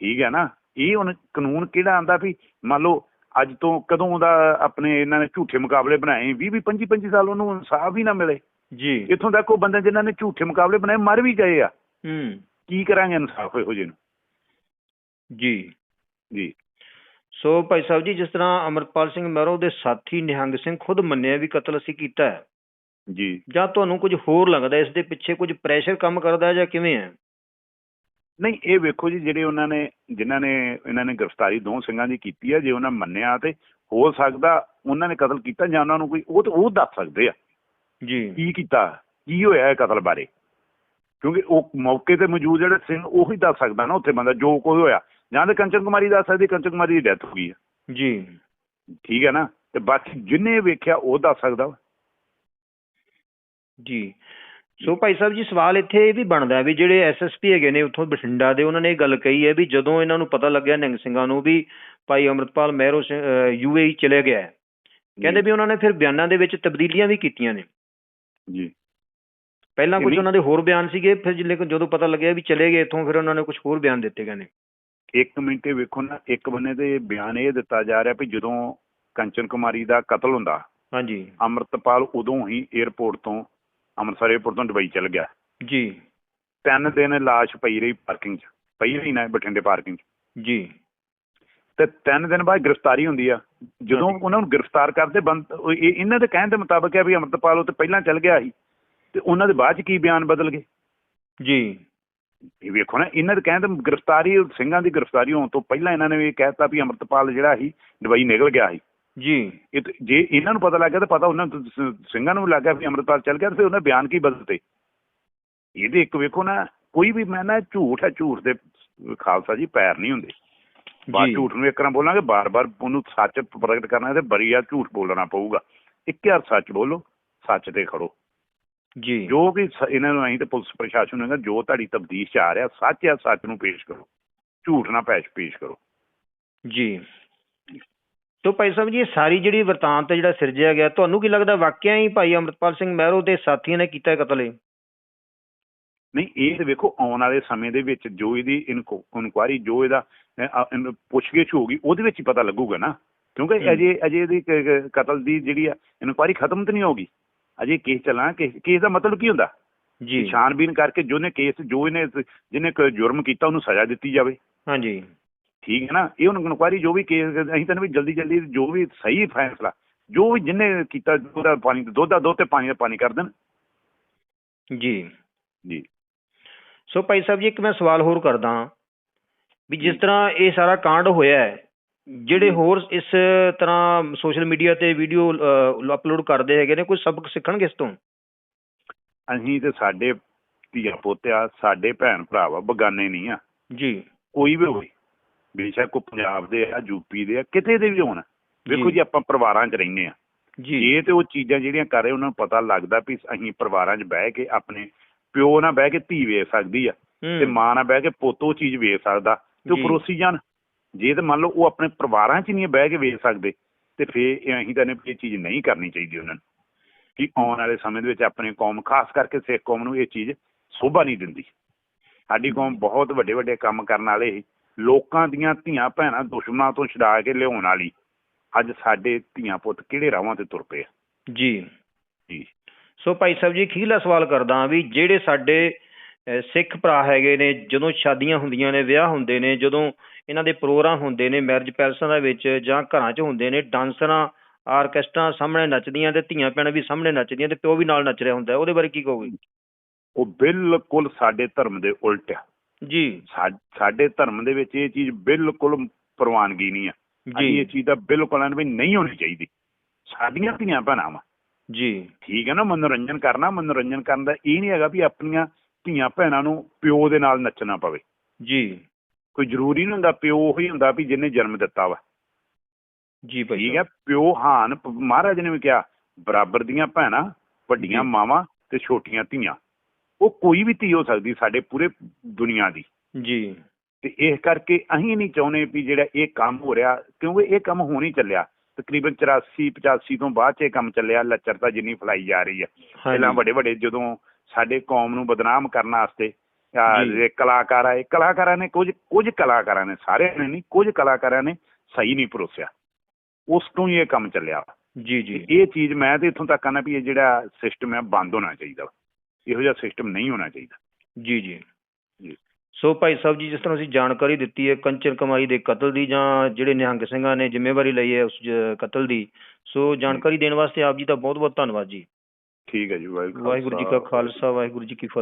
ਠੀਕ ਹੈ ਨਾ? ਇਹ ਹੁਣ ਕਾਨੂੰਨ ਕਿਹੜਾ ਆਂਦਾ ਵੀ ਮੰਨ ਲਓ ਅੱਜ ਤੋਂ ਕਦੋਂ ਦਾ ਆਪਣੇ ਇਹਨਾਂ ਨੇ ਝੂਠੇ ਮੁਕਾਬਲੇ ਬਣਾਏ 20 20 25 25 ਸਾਲ ਉਹਨੂੰ ਇਨਸਾਫ ਹੀ ਨਾ ਮਿਲੇ। ਜੀ। ਇੱਥੋਂ ਤੱਕ ਉਹ ਬੰਦੇ ਜਿਨ੍ਹਾਂ ਨੇ ਝੂਠੇ ਮੁਕਾਬਲੇ ਬਣਾਏ ਮਰ ਵੀ ਗਏ ਆ। ਹੂੰ। ਕੀ ਕਰਾਂਗੇ ਇਨਸਾਫ ਇਹੋ ਜਿਹੇ ਨੂੰ? ਜੀ। ਜੀ। ਸੋ ਭਾਈ ਸਾਹਿਬ ਜੀ ਜਿਸ ਤਰ੍ਹਾਂ ਅਮਰਪਾਲ ਸਿੰਘ ਮਹਿਰੋ ਦੇ ਸਾਥੀ ਨਿਹੰਗ ਸਿੰਘ ਖੁਦ ਮੰਨਿਆ ਵੀ ਕਤਲ ਅਸੀਂ ਕੀਤਾ ਹੈ। ਜੀ। ਜਾਂ ਤੁਹਾਨੂੰ ਕੁਝ ਹੋਰ ਲੱਗਦਾ ਇਸ ਦੇ ਪਿੱਛੇ ਕੁਝ ਪ੍ਰੈਸ਼ਰ ਕੰਮ ਕਰਦਾ ਹੈ ਜਾਂ ਕਿਵੇਂ ਹੈ? ਨਹੀਂ ਇਹ ਵੇਖੋ ਜੀ ਜਿਹੜੇ ਉਹਨਾਂ ਨੇ ਜਿਨ੍ਹਾਂ ਨੇ ਇਹਨਾਂ ਨੇ ਗ੍ਰਿਫਤਾਰੀ ਦੋ ਸਿੰਘਾਂ ਦੀ ਕੀਤੀ ਹੈ ਜੇ ਉਹਨਾਂ ਮੰਨਿਆ ਤੇ ਹੋ ਸਕਦਾ ਉਹਨਾਂ ਨੇ ਕਤਲ ਕੀਤਾ ਜਾਂ ਉਹਨਾਂ ਨੂੰ ਕੋਈ ਉਹ ਤਾਂ ਉਹ ਦੱਸ ਸਕਦੇ ਆ। ਜੀ। ਕੀ ਕੀਤਾ ਕੀ ਹੋਇਆ ਕਤਲ ਬਾਰੇ? ਕਿਉਂਕਿ ਉਹ ਮੌਕੇ ਤੇ ਮੌਜੂਦ ਜਿਹੜੇ ਸਿੰਘ ਉਹੀ ਦੱਸ ਸਕਦਾ ਨਾ ਉੱਥੇ ਬੰਦਾ ਜੋ ਕੋਈ ਹੋਇਆ। ਜਾਂ ਤੇ ਕੰਚਨ ਕੁਮਾਰੀ ਦੱਸ ਸਕਦੀ ਕੰਚਨ ਕੁਮਾਰੀ ਦੀ ਡੈਥ ਹੋ ਗਈ ਹੈ। ਜੀ। ਠੀਕ ਹੈ ਨਾ? ਤੇ ਬਾਕੀ ਜਿੰਨੇ ਵੇਖਿਆ ਉਹ ਦੱਸ ਸਕਦਾ। ਜੀ। ਸੋ ਭਾਈ ਸਾਹਿਬ ਜੀ ਸਵਾਲ ਇੱਥੇ ਇਹ ਵੀ ਬਣਦਾ ਵੀ ਜਿਹੜੇ ਐਸਐਸਪੀ ਹੈਗੇ ਨੇ ਉੱਥੋਂ ਬਠਿੰਡਾ ਦੇ ਉਹਨਾਂ ਨੇ ਇਹ ਗੱਲ ਕਹੀ ਹੈ ਵੀ ਜਦੋਂ ਇਹਨਾਂ ਨੂੰ ਪਤਾ ਲੱਗਿਆ ਨਿਹੰਗ ਸਿੰਘਾਂ ਨੂੰ ਵੀ ਭਾਈ ਅਮਰਤਪਾਲ ਮਹਿਰੋ ਯੂਏਈ ਚਲੇ ਗਿਆ ਕਹਿੰਦੇ ਵੀ ਉਹਨਾਂ ਨੇ ਫਿਰ ਬਿਆਨਾਂ ਦੇ ਵਿੱਚ ਤਬਦੀਲੀਆਂ ਵੀ ਕੀਤੀਆਂ ਨੇ। ਜੀ। ਪਹਿਲਾਂ ਕੁਝ ਉਹਨਾਂ ਦੇ ਹੋਰ ਬਿਆਨ ਸੀਗੇ ਫਿਰ ਜਿਲੇ ਜਦੋਂ ਪਤਾ ਲੱਗਿਆ ਵੀ ਚਲੇ ਗਏ ਇੱਥੋਂ ਫਿਰ ਉਹਨਾਂ ਨੇ ਕੁਝ ਹੋਰ ਬਿਆਨ ਦਿੱਤੇ ਗਏ ਨੇ। ਇੱਕ ਮਿੰਟ ਇਹ ਵੇਖੋ ਨਾ ਇੱਕ ਬੰਨੇ ਤੇ ਬਿਆਨ ਇਹ ਦਿੱਤਾ ਜਾ ਰਿਹਾ ਵੀ ਜਦੋਂ ਕੰਚਨ ਕੁਮਾਰੀ ਦਾ ਕਤਲ ਹੁੰਦਾ ਹਾਂਜੀ। ਅੰਮ੍ਰਿਤਪਾਲ ਉਦੋਂ ਹੀ 에ਅਰਪੋਰਟ ਤੋਂ ਅੰਮ੍ਰਿਤਸਰ 에ਅਰਪੋਰਟ ਤੋਂ ਦੁਬਈ ਚਲ ਗਿਆ। ਜੀ। ਤਿੰਨ ਦਿਨ ਲਾਸ਼ ਪਈ ਰਹੀ ਪਾਰਕਿੰਗ 'ਚ ਪਈ ਰਹੀ ਨਾ ਬਠਿੰਡੇ ਪਾਰਕਿੰਗ 'ਚ। ਜੀ। ਤੇ ਤਿੰਨ ਦਿਨ ਬਾਅਦ ਗ੍ਰਿਫਤਾਰੀ ਹੁੰਦੀ ਆ। ਜਦੋਂ। ਉਹਨਾਂ ਨੂੰ ਗ੍ਰਿਫਤਾਰ ਕਰਦੇ ਬੰਦ ਇਹਨਾਂ ਦੇ ਕਹਿਣ ਦੇ ਮੁਤਾਬਕ ਹੈ ਵੀ ਅੰਮ੍ਰਿਤਪਾਲ ਉਹ ਤੇ ਪਹਿਲਾਂ ਚਲ ਗਿਆ ਸੀ। ਤੇ ਉਹਨਾਂ ਦੇ ਬਾਅਦ 'ਚ ਕੀ ਬਿਆਨ ਬਦਲ ਗਏ? ਜੀ। ਇਹ ਵੇਖੋ ਨਾ ਇਹਨਾਂ ਦੇ ਕਹਿਣ ਤੇ ਗ੍ਰਿਫਤਾਰੀ ਸਿੰਘਾਂ ਦੀ ਗ੍ਰਿਫਤਾਰੀ ਹੋਣ ਤੋਂ ਪਹਿਲਾਂ ਇਹਨਾਂ ਨੇ ਇਹ ਕਹਿਤਾ ਵੀ ਅੰਮ੍ਰਿਤਪਾਲ ਜਿਹੜਾ ਸੀ ਦੁਬਈ ਨਿਕਲ ਗਿਆ ਸੀ। ਜੀ। ਇਹ ਜੇ ਇਹਨਾਂ ਨੂੰ ਪਤਾ ਲੱਗ ਗਿਆ ਤਾਂ ਪਤਾ ਉਹਨਾਂ ਸਿੰਘਾਂ ਨੂੰ ਲੱਗ ਵੀ ਅੰਮ੍ਰਿਤਪਾਲ ਚੱਲ ਗਿਆ ਤੇ ਉਹਨਾਂ ਬਿਆਨ ਕੀ ਬਦਲਤੇ? ਇਹਦੇ ਇੱਕ ਵੇਖੋ ਨਾ ਕੋਈ ਵੀ ਮੈਂ ਨਾ ਝੂਠ ਹੈ ਝੂਠ ਦੇ ਖਾਲਸਾ ਜੀ ਪੈਰ ਨਹੀਂ ਹੁੰਦੇ। ਜੀ। ਝੂਠ ਨੂੰ ਇੱਕ ਵਾਰ ਬੋਲਾਂਗੇ ਬਾਰ-ਬਾਰ ਉਹਨੂੰ ਸੱਚ ਪ੍ਰਗਟ ਕਰਨਾ ਤੇ ਬਰੀਆ ਝੂਠ ਬੋਲਣਾ ਪਊਗਾ। ਇੱਕ ਵਾਰ ਸੱਚ ਬੋਲੋ ਸੱਚ ਤੇ ਖੜੋ। ਜੀ। ਜੋ ਵੀ ਸ- ਇਹਨਾਂ ਨੂੰ ਅਸੀਂ ਤੇ ਪੁਲਿਸ ਪ੍ਰਸ਼ਾਸਨ ਨੂੰ ਹੈਗਾ ਜੋ ਤੁਹਾਡੀ ਤਬਦੀਸ਼ ਚ ਆ ਰਿਹਾ ਸੱਚ ਆ ਸੱਚ ਨੂੰ ਪੇਸ਼ ਕਰੋ। ਝੂਠ ਨਾ ਪੇਸ਼ ਪੇਸ਼ ਕਰੋ। ਜੀ। ਤੋ ਭਾਈ ਸਾਹਿਬ ਜੀ ਇਹ ਸਾਰੀ ਜਿਹੜੀ ਵਰਤਾਂਤ ਹੈ ਜਿਹੜਾ ਸਿਰਜਿਆ ਗਿਆ ਤੁਹਾਨੂੰ ਕੀ ਲੱਗਦਾ ਵਾਕਿਆ ਹੀ ਭਾਈ ਅਮਰਤਪਾਲ ਸਿੰਘ ਮਹਿਰੋ ਦੇ ਸਾਥੀਆਂ ਨੇ ਕੀਤਾ ਕਤਲ ਇਹ? ਨਹੀਂ ਇਹ ਤੇ ਵੇਖੋ ਆਉਣ ਵਾਲੇ ਸਮੇਂ ਦੇ ਵਿੱਚ ਜੋ ਇਹਦੀ ਇਨਕੁਆਰੀ ਜੋ ਇਹਦਾ ਅਹ, ਇਨ- ਪੁੱਛਗਿੱਛ ਹੋਊਗੀ ਉਹਦੇ ਵਿੱਚ ਹੀ ਪਤਾ ਲੱਗੂਗਾ ਨਾ। ਕਿਉਂਕਿ ਹਮ। ਅਜੇ ਅਜੇ ਇਹਦੀ ਕ- ਕ- ਕਤਲ ਦੀ ਜਿਹੜੀ ਆ ਇਨਕੁਆਰੀ ਖਤਮ ਤਾਂ ਨਹੀਂ ਹੋਗੀ ਅਜੇ ਕੇਸ ਚੱਲਣਾ ਕੇਸ ਦਾ ਮਤਲਬ ਕੀ ਹੁੰਦਾ? ਜੀ। ਛਾਣਬੀਨ ਕਰਕੇ ਜਿਹਨੇ ਕੇਸ ਜੋ ਇਹਨੇ ਜਿਹਨੇ ਕੋਈ ਜੁਰਮ ਕੀਤਾ ਉਹਨੂੰ ਸਜ਼ਾ ਦਿੱਤੀ ਜਾਵੇ। ਹਾਂਜੀ। ਠੀਕ ਹੈ ਨਾ? ਇਹ ਹੁਣ ਇਨਕੁਆਇਰੀ ਜੋ ਵੀ ਕੇਸ ਅਸੀਂ ਤਾਂ ਵੀ ਜਲਦੀ ਜਲਦੀ ਜੋ ਵੀ ਸਹੀ ਫੈਸਲਾ ਜੋ ਵੀ ਜਿਹਨੇ ਕੀਤਾ ਉਹਦਾ ਪਾਣੀ ਦੁੱਧ ਦਾ ਦੁੱਧ ਤੇ ਪਾਣੀ ਦਾ ਪਾਣੀ ਕਰ ਦੇਣ। ਜੀ। ਜੀ। ਸੋ ਭਾਈ ਸਾਹਿਬ ਜੀ ਇੱਕ ਮੈਂ ਸਵਾਲ ਹੋਰ ਕਰਦਾ ਵੀ ਜਿਸ ਤਰ੍ਹਾਂ ਇਹ ਸਾਰਾ ਕਾਂਡ ਹੋਇਆ ਹੈ ਜਿਹੜੇ ਹੋਰ ਇਸ ਤਰ੍ਹਾਂ ਸੋਸ਼ਲ ਮੀਡੀਆ ਤੇ ਵੀਡੀਓ ਅਪਲੋਡ ਕਰਦੇ ਹੈਗੇ ਨੇ ਕੋਈ ਸਬਕ ਸਿੱਖਣਗੇ ਇਸ ਤੋਂ? ਅਸੀਂ ਤੇ ਸਾਡੇ ਧੀਆ ਪੋਤਿਆ ਸਾਡੇ ਭੈਣ ਭਰਾ ਵਾ ਬਗਾਨੇ ਨਹੀਂ ਆ। ਜੀ। ਕੋਈ ਵੀ ਹੋਵੇ ਬੇਸ਼ੱਕ ਉਹ ਪੰਜਾਬ ਦੇ ਆ ਯੂਪੀ ਦੇ ਆ ਕਿਤੇ ਦੇ ਵੀ ਹੋਣ। ਵੇਖੋ ਜੀ। ਆਪਾਂ ਪਰਿਵਾਰਾਂ 'ਚ ਰਹਿੰਦੇ ਆ। ਜੀ। ਇਹ ਤੇ ਉਹ ਚੀਜ਼ਾਂ ਜਿਹੜੀਆਂ ਕਰ ਰਹੇ ਉਹਨਾਂ ਨੂੰ ਪਤਾ ਲੱਗਦਾ ਵੀ ਅਸੀਂ ਪਰਿਵਾਰਾਂ 'ਚ ਬਹਿ ਕੇ ਆਪਣੇ ਪਿਓ ਨਾਲ ਬਹਿ ਕੇ ਧੀ ਵੇਖ ਸਕਦੀ ਆ ਤੇ ਮਾਂ ਨਾਲ ਬਹਿ ਕੇ ਪੁੱਤ ਉਹ ਚੀਜ਼ ਵੇਖ ਸਕਦਾ ਤੇ ਉਹ। ਪਰੋਸੀ ਜਾਣ ਜੇ ਤੇ ਮੰਨ ਲਓ ਉਹ ਆਪਣੇ ਪਰਿਵਾਰਾਂ 'ਚ ਨਹੀਂ ਬਹਿ ਕੇ ਵੇਖ ਸਕਦੇ ਤੇ ਫੇਰ ਇਹ ਅਸੀਂ ਤਾਂ ਨੇ ਇਹ ਚੀਜ਼ ਨਹੀਂ ਕਰਨੀ ਚਾਹੀਦੀ ਉਹਨਾਂ ਨੂੰ ਕਿ ਆਉਣ ਵਾਲੇ ਸਮੇਂ ਦੇ ਵਿੱਚ ਆਪਣੀ ਕੌਮ ਖਾਸ ਕਰਕੇ ਸਿੱਖ ਕੌਮ ਨੂੰ ਇਹ ਚੀਜ਼ ਸੋਭਾ ਨਹੀਂ ਦਿੰਦੀ। ਸਾਡੀ ਕੌਮ ਬਹੁਤ ਵੱਡੇ ਵੱਡੇ ਕੰਮ ਕਰਨ ਵਾਲੇ ਲੋਕਾਂ ਦੀਆਂ ਧੀਆਂ ਭੈਣਾਂ ਦੁਸ਼ਮਣਾਂ ਤੋਂ ਛਡਾ ਕੇ ਲਿਆਉਣ ਵਾਲੀ ਅੱਜ ਸਾਡੇ ਧੀਆਂ ਪੁੱਤ ਕਿਹੜੇ ਰਾਹਾਂ ਤੇ ਤੁਰ ਪਏ ਜੀ। ਜੀ। ਸੋ ਭਾਈ ਸਾਹਿਬ ਜੀ ਅਖੀਰਲਾ ਸਵਾਲ ਕਰਦਾ ਵੀ ਜਿਹੜੇ ਸਾਡੇ ਸਿੱਖ ਭਰਾ ਹੈਗੇ ਨੇ ਜਦੋਂ ਸ਼ਾਦੀਆਂ ਹੁੰਦੀਆਂ ਨੇ ਵਿਆਹ ਹੁੰਦੇ ਨੇ ਜਦੋਂ ਇਹਨਾਂ ਦੇ ਪ੍ਰੋਗਰਾਮ ਹੁੰਦੇ ਨੇ ਮੈਰਿਜ ਪੈਲਸਾਂ ਦੇ ਵਿੱਚ ਜਾਂ ਘਰਾਂ 'ਚ ਹੁੰਦੇ ਨੇ ਡਾਂਸਰਾਂ ਆਰਕੈਸਟਰਾ ਸਾਹਮਣੇ ਨੱਚਦੀਆਂ ਤੇ ਧੀਆਂ ਭੈਣਾਂ ਵੀ ਸਾਹਮਣੇ ਨੱਚਦੀਆਂ ਤੇ ਪਿਓ ਵੀ ਨਾਲ ਨੱਚ ਰਿਹਾ ਹੁੰਦਾ ਹੈ। ਉਹਦੇ ਬਾਰੇ ਕੀ ਕਹੋਗੇ? ਉਹ ਬਿਲਕੁਲ ਸਾਡੇ ਧਰਮ ਦੇ ਉਲਟ ਆ। ਜੀ। ਸਾ- ਸਾਡੇ ਧਰਮ ਦੇ ਵਿੱਚ ਇਹ ਚੀਜ਼ ਬਿਲਕੁਲ ਪ੍ਰਵਾਨਗੀ ਨਹੀਂ ਆ। ਅਸੀਂ ਜੀ ਇਹ ਚੀਜ਼ ਦਾ ਬਿਲਕੁਲ ਐਨ ਵੀ ਨਹੀਂ ਹੋਣੀ ਚਾਹੀਦੀ। ਸਾਡੀਆਂ ਧੀਆਂ ਭੈਣਾਂ ਵਾ। ਜੀ। ਠੀਕ ਹੈ ਨਾ ਮਨੋਰੰਜਨ ਕਰਨਾ ਮਨੋਰੰਜਨ ਕਰਨ ਦਾ ਇਹ ਨਹੀਂ ਹੈਗਾ ਵੀ ਆਪਣੀਆਂ ਧੀਆਂ ਭੈਣਾਂ ਨੂੰ ਪਿਓ ਦੇ ਨਾਲ ਨੱਚਣਾ ਪਵੇ। ਜੀ। ਕੋਈ ਜ਼ਰੂਰੀ ਨਹੀਂ ਹੁੰਦਾ ਪਿਓ ਉਹੀ ਹੁੰਦਾ ਵੀ ਜਿਹਨੇ ਜਨਮ ਦਿੱਤਾ ਵਾ। ਜੀ ਭਾਈ ਠੀਕ। ਹੈ ਪਿਓ ਹਾਨ ਮਹਾਰਾਜ ਨੇ ਵੀ ਕਿਹਾ ਬਰਾਬਰ ਦੀਆਂ ਭੈਣਾਂ ਵੱਡੀਆਂ। ਮਾਵਾਂ ਤੇ ਛੋਟੀਆਂ ਧੀਆਂ। ਉਹ ਕੋਈ ਵੀ ਧੀ ਹੋ ਸਕਦੀ ਸਾਡੇ ਪੂਰੇ ਦੁਨੀਆ ਦੀ। ਜੀ। ਤੇ ਇਸ ਕਰਕੇ ਅਸੀਂ ਨਹੀਂ ਚਾਹੁੰਦੇ ਵੀ ਜਿਹੜਾ ਇਹ ਕੰਮ ਹੋ ਰਿਹਾ ਕਿਉਂਕਿ ਇਹ ਕੰਮ ਹੋ ਨਹੀਂ ਚੱਲਿਆ। ਤਕਰੀਬਨ 84 85 ਤੋਂ ਬਾਅਦ 'ਚ ਇਹ ਕੰਮ ਚੱਲਿਆ ਲੱਚਰਤਾ ਜਿੰਨੀ ਫੈਲਾਈ ਜਾ ਰਹੀ ਹੈ ਪਹਿਲਾਂ ਵੱਡੇ ਵੱਡੇ ਜਦੋਂ ਸਾਡੇ ਕੌਮ ਨੂੰ ਬਦਨਾਮ ਕਰਨ ਵਾਸਤੇ ਜੀ। ਕਲਾਕਾਰ ਆਏ ਕਲਾਕਾਰਾਂ ਨੇ ਕੁਝ ਕੁਝ ਕਲਾਕਾਰਾਂ ਨੇ ਸਾਰਿਆਂ ਨੇ ਨਹੀਂ ਕੁਝ ਕਲਾਕਾਰਾਂ ਨੇ ਸਹੀ ਨਹੀਂ ਪਰੋਸਿਆ। ਉਸ ਤੋਂ ਹੀ ਇਹ ਕੰਮ ਚੱਲਿਆ। ਜੀ ਜੀ। ਇਹ ਚੀਜ਼ ਮੈਂ ਤੇ ਇੱਥੋਂ ਤੱਕ ਆਣਾ ਵੀ ਇਹ ਜਿਹੜਾ ਸਿਸਟਮ ਹੈ ਬੰਦ ਹੋਣਾ ਚਾਹੀਦਾ। ਇਹੋ ਜਿਹਾ ਸਿਸਟਮ ਨਹੀਂ ਹੋਣਾ ਚਾਹੀਦਾ। ਜੀ ਜੀ। ਜੀ। ਸੋ ਭਾਈ ਸਾਹਿਬ ਜੀ ਜਿਸ ਤਰ੍ਹਾਂ ਅਸੀਂ ਜਾਣਕਾਰੀ ਦਿੱਤੀ ਹੈ ਕੰਚਨ ਕਮਾਈ ਦੇ ਕਤਲ ਦੀ ਜਾਂ ਜਿਹੜੇ ਨਿਹੰਗ ਸਿੰਘਾਂ ਨੇ ਜ਼ਿੰਮੇਵਾਰੀ ਲਈ ਹੈ ਉਸ ਕਤਲ ਦੀ ਸੋ ਜਾਣਕਾਰੀ ਦੇਣ ਵਾਸਤੇ ਆਪ ਜੀ ਦਾ ਬਹੁਤ ਬਹੁਤ ਧੰਨਵਾਦ ਜੀ। ਠੀਕ ਹੈ ਜੀ ਵਾਹਿਗੁਰੂ ਵਾਹਿਗੁਰੂ ਜੀ ਕਾ ਖਾਲਸਾ ਵਾਹਿਗੁਰੂ ਜੀ ਕੀ ਫਤਿਹ।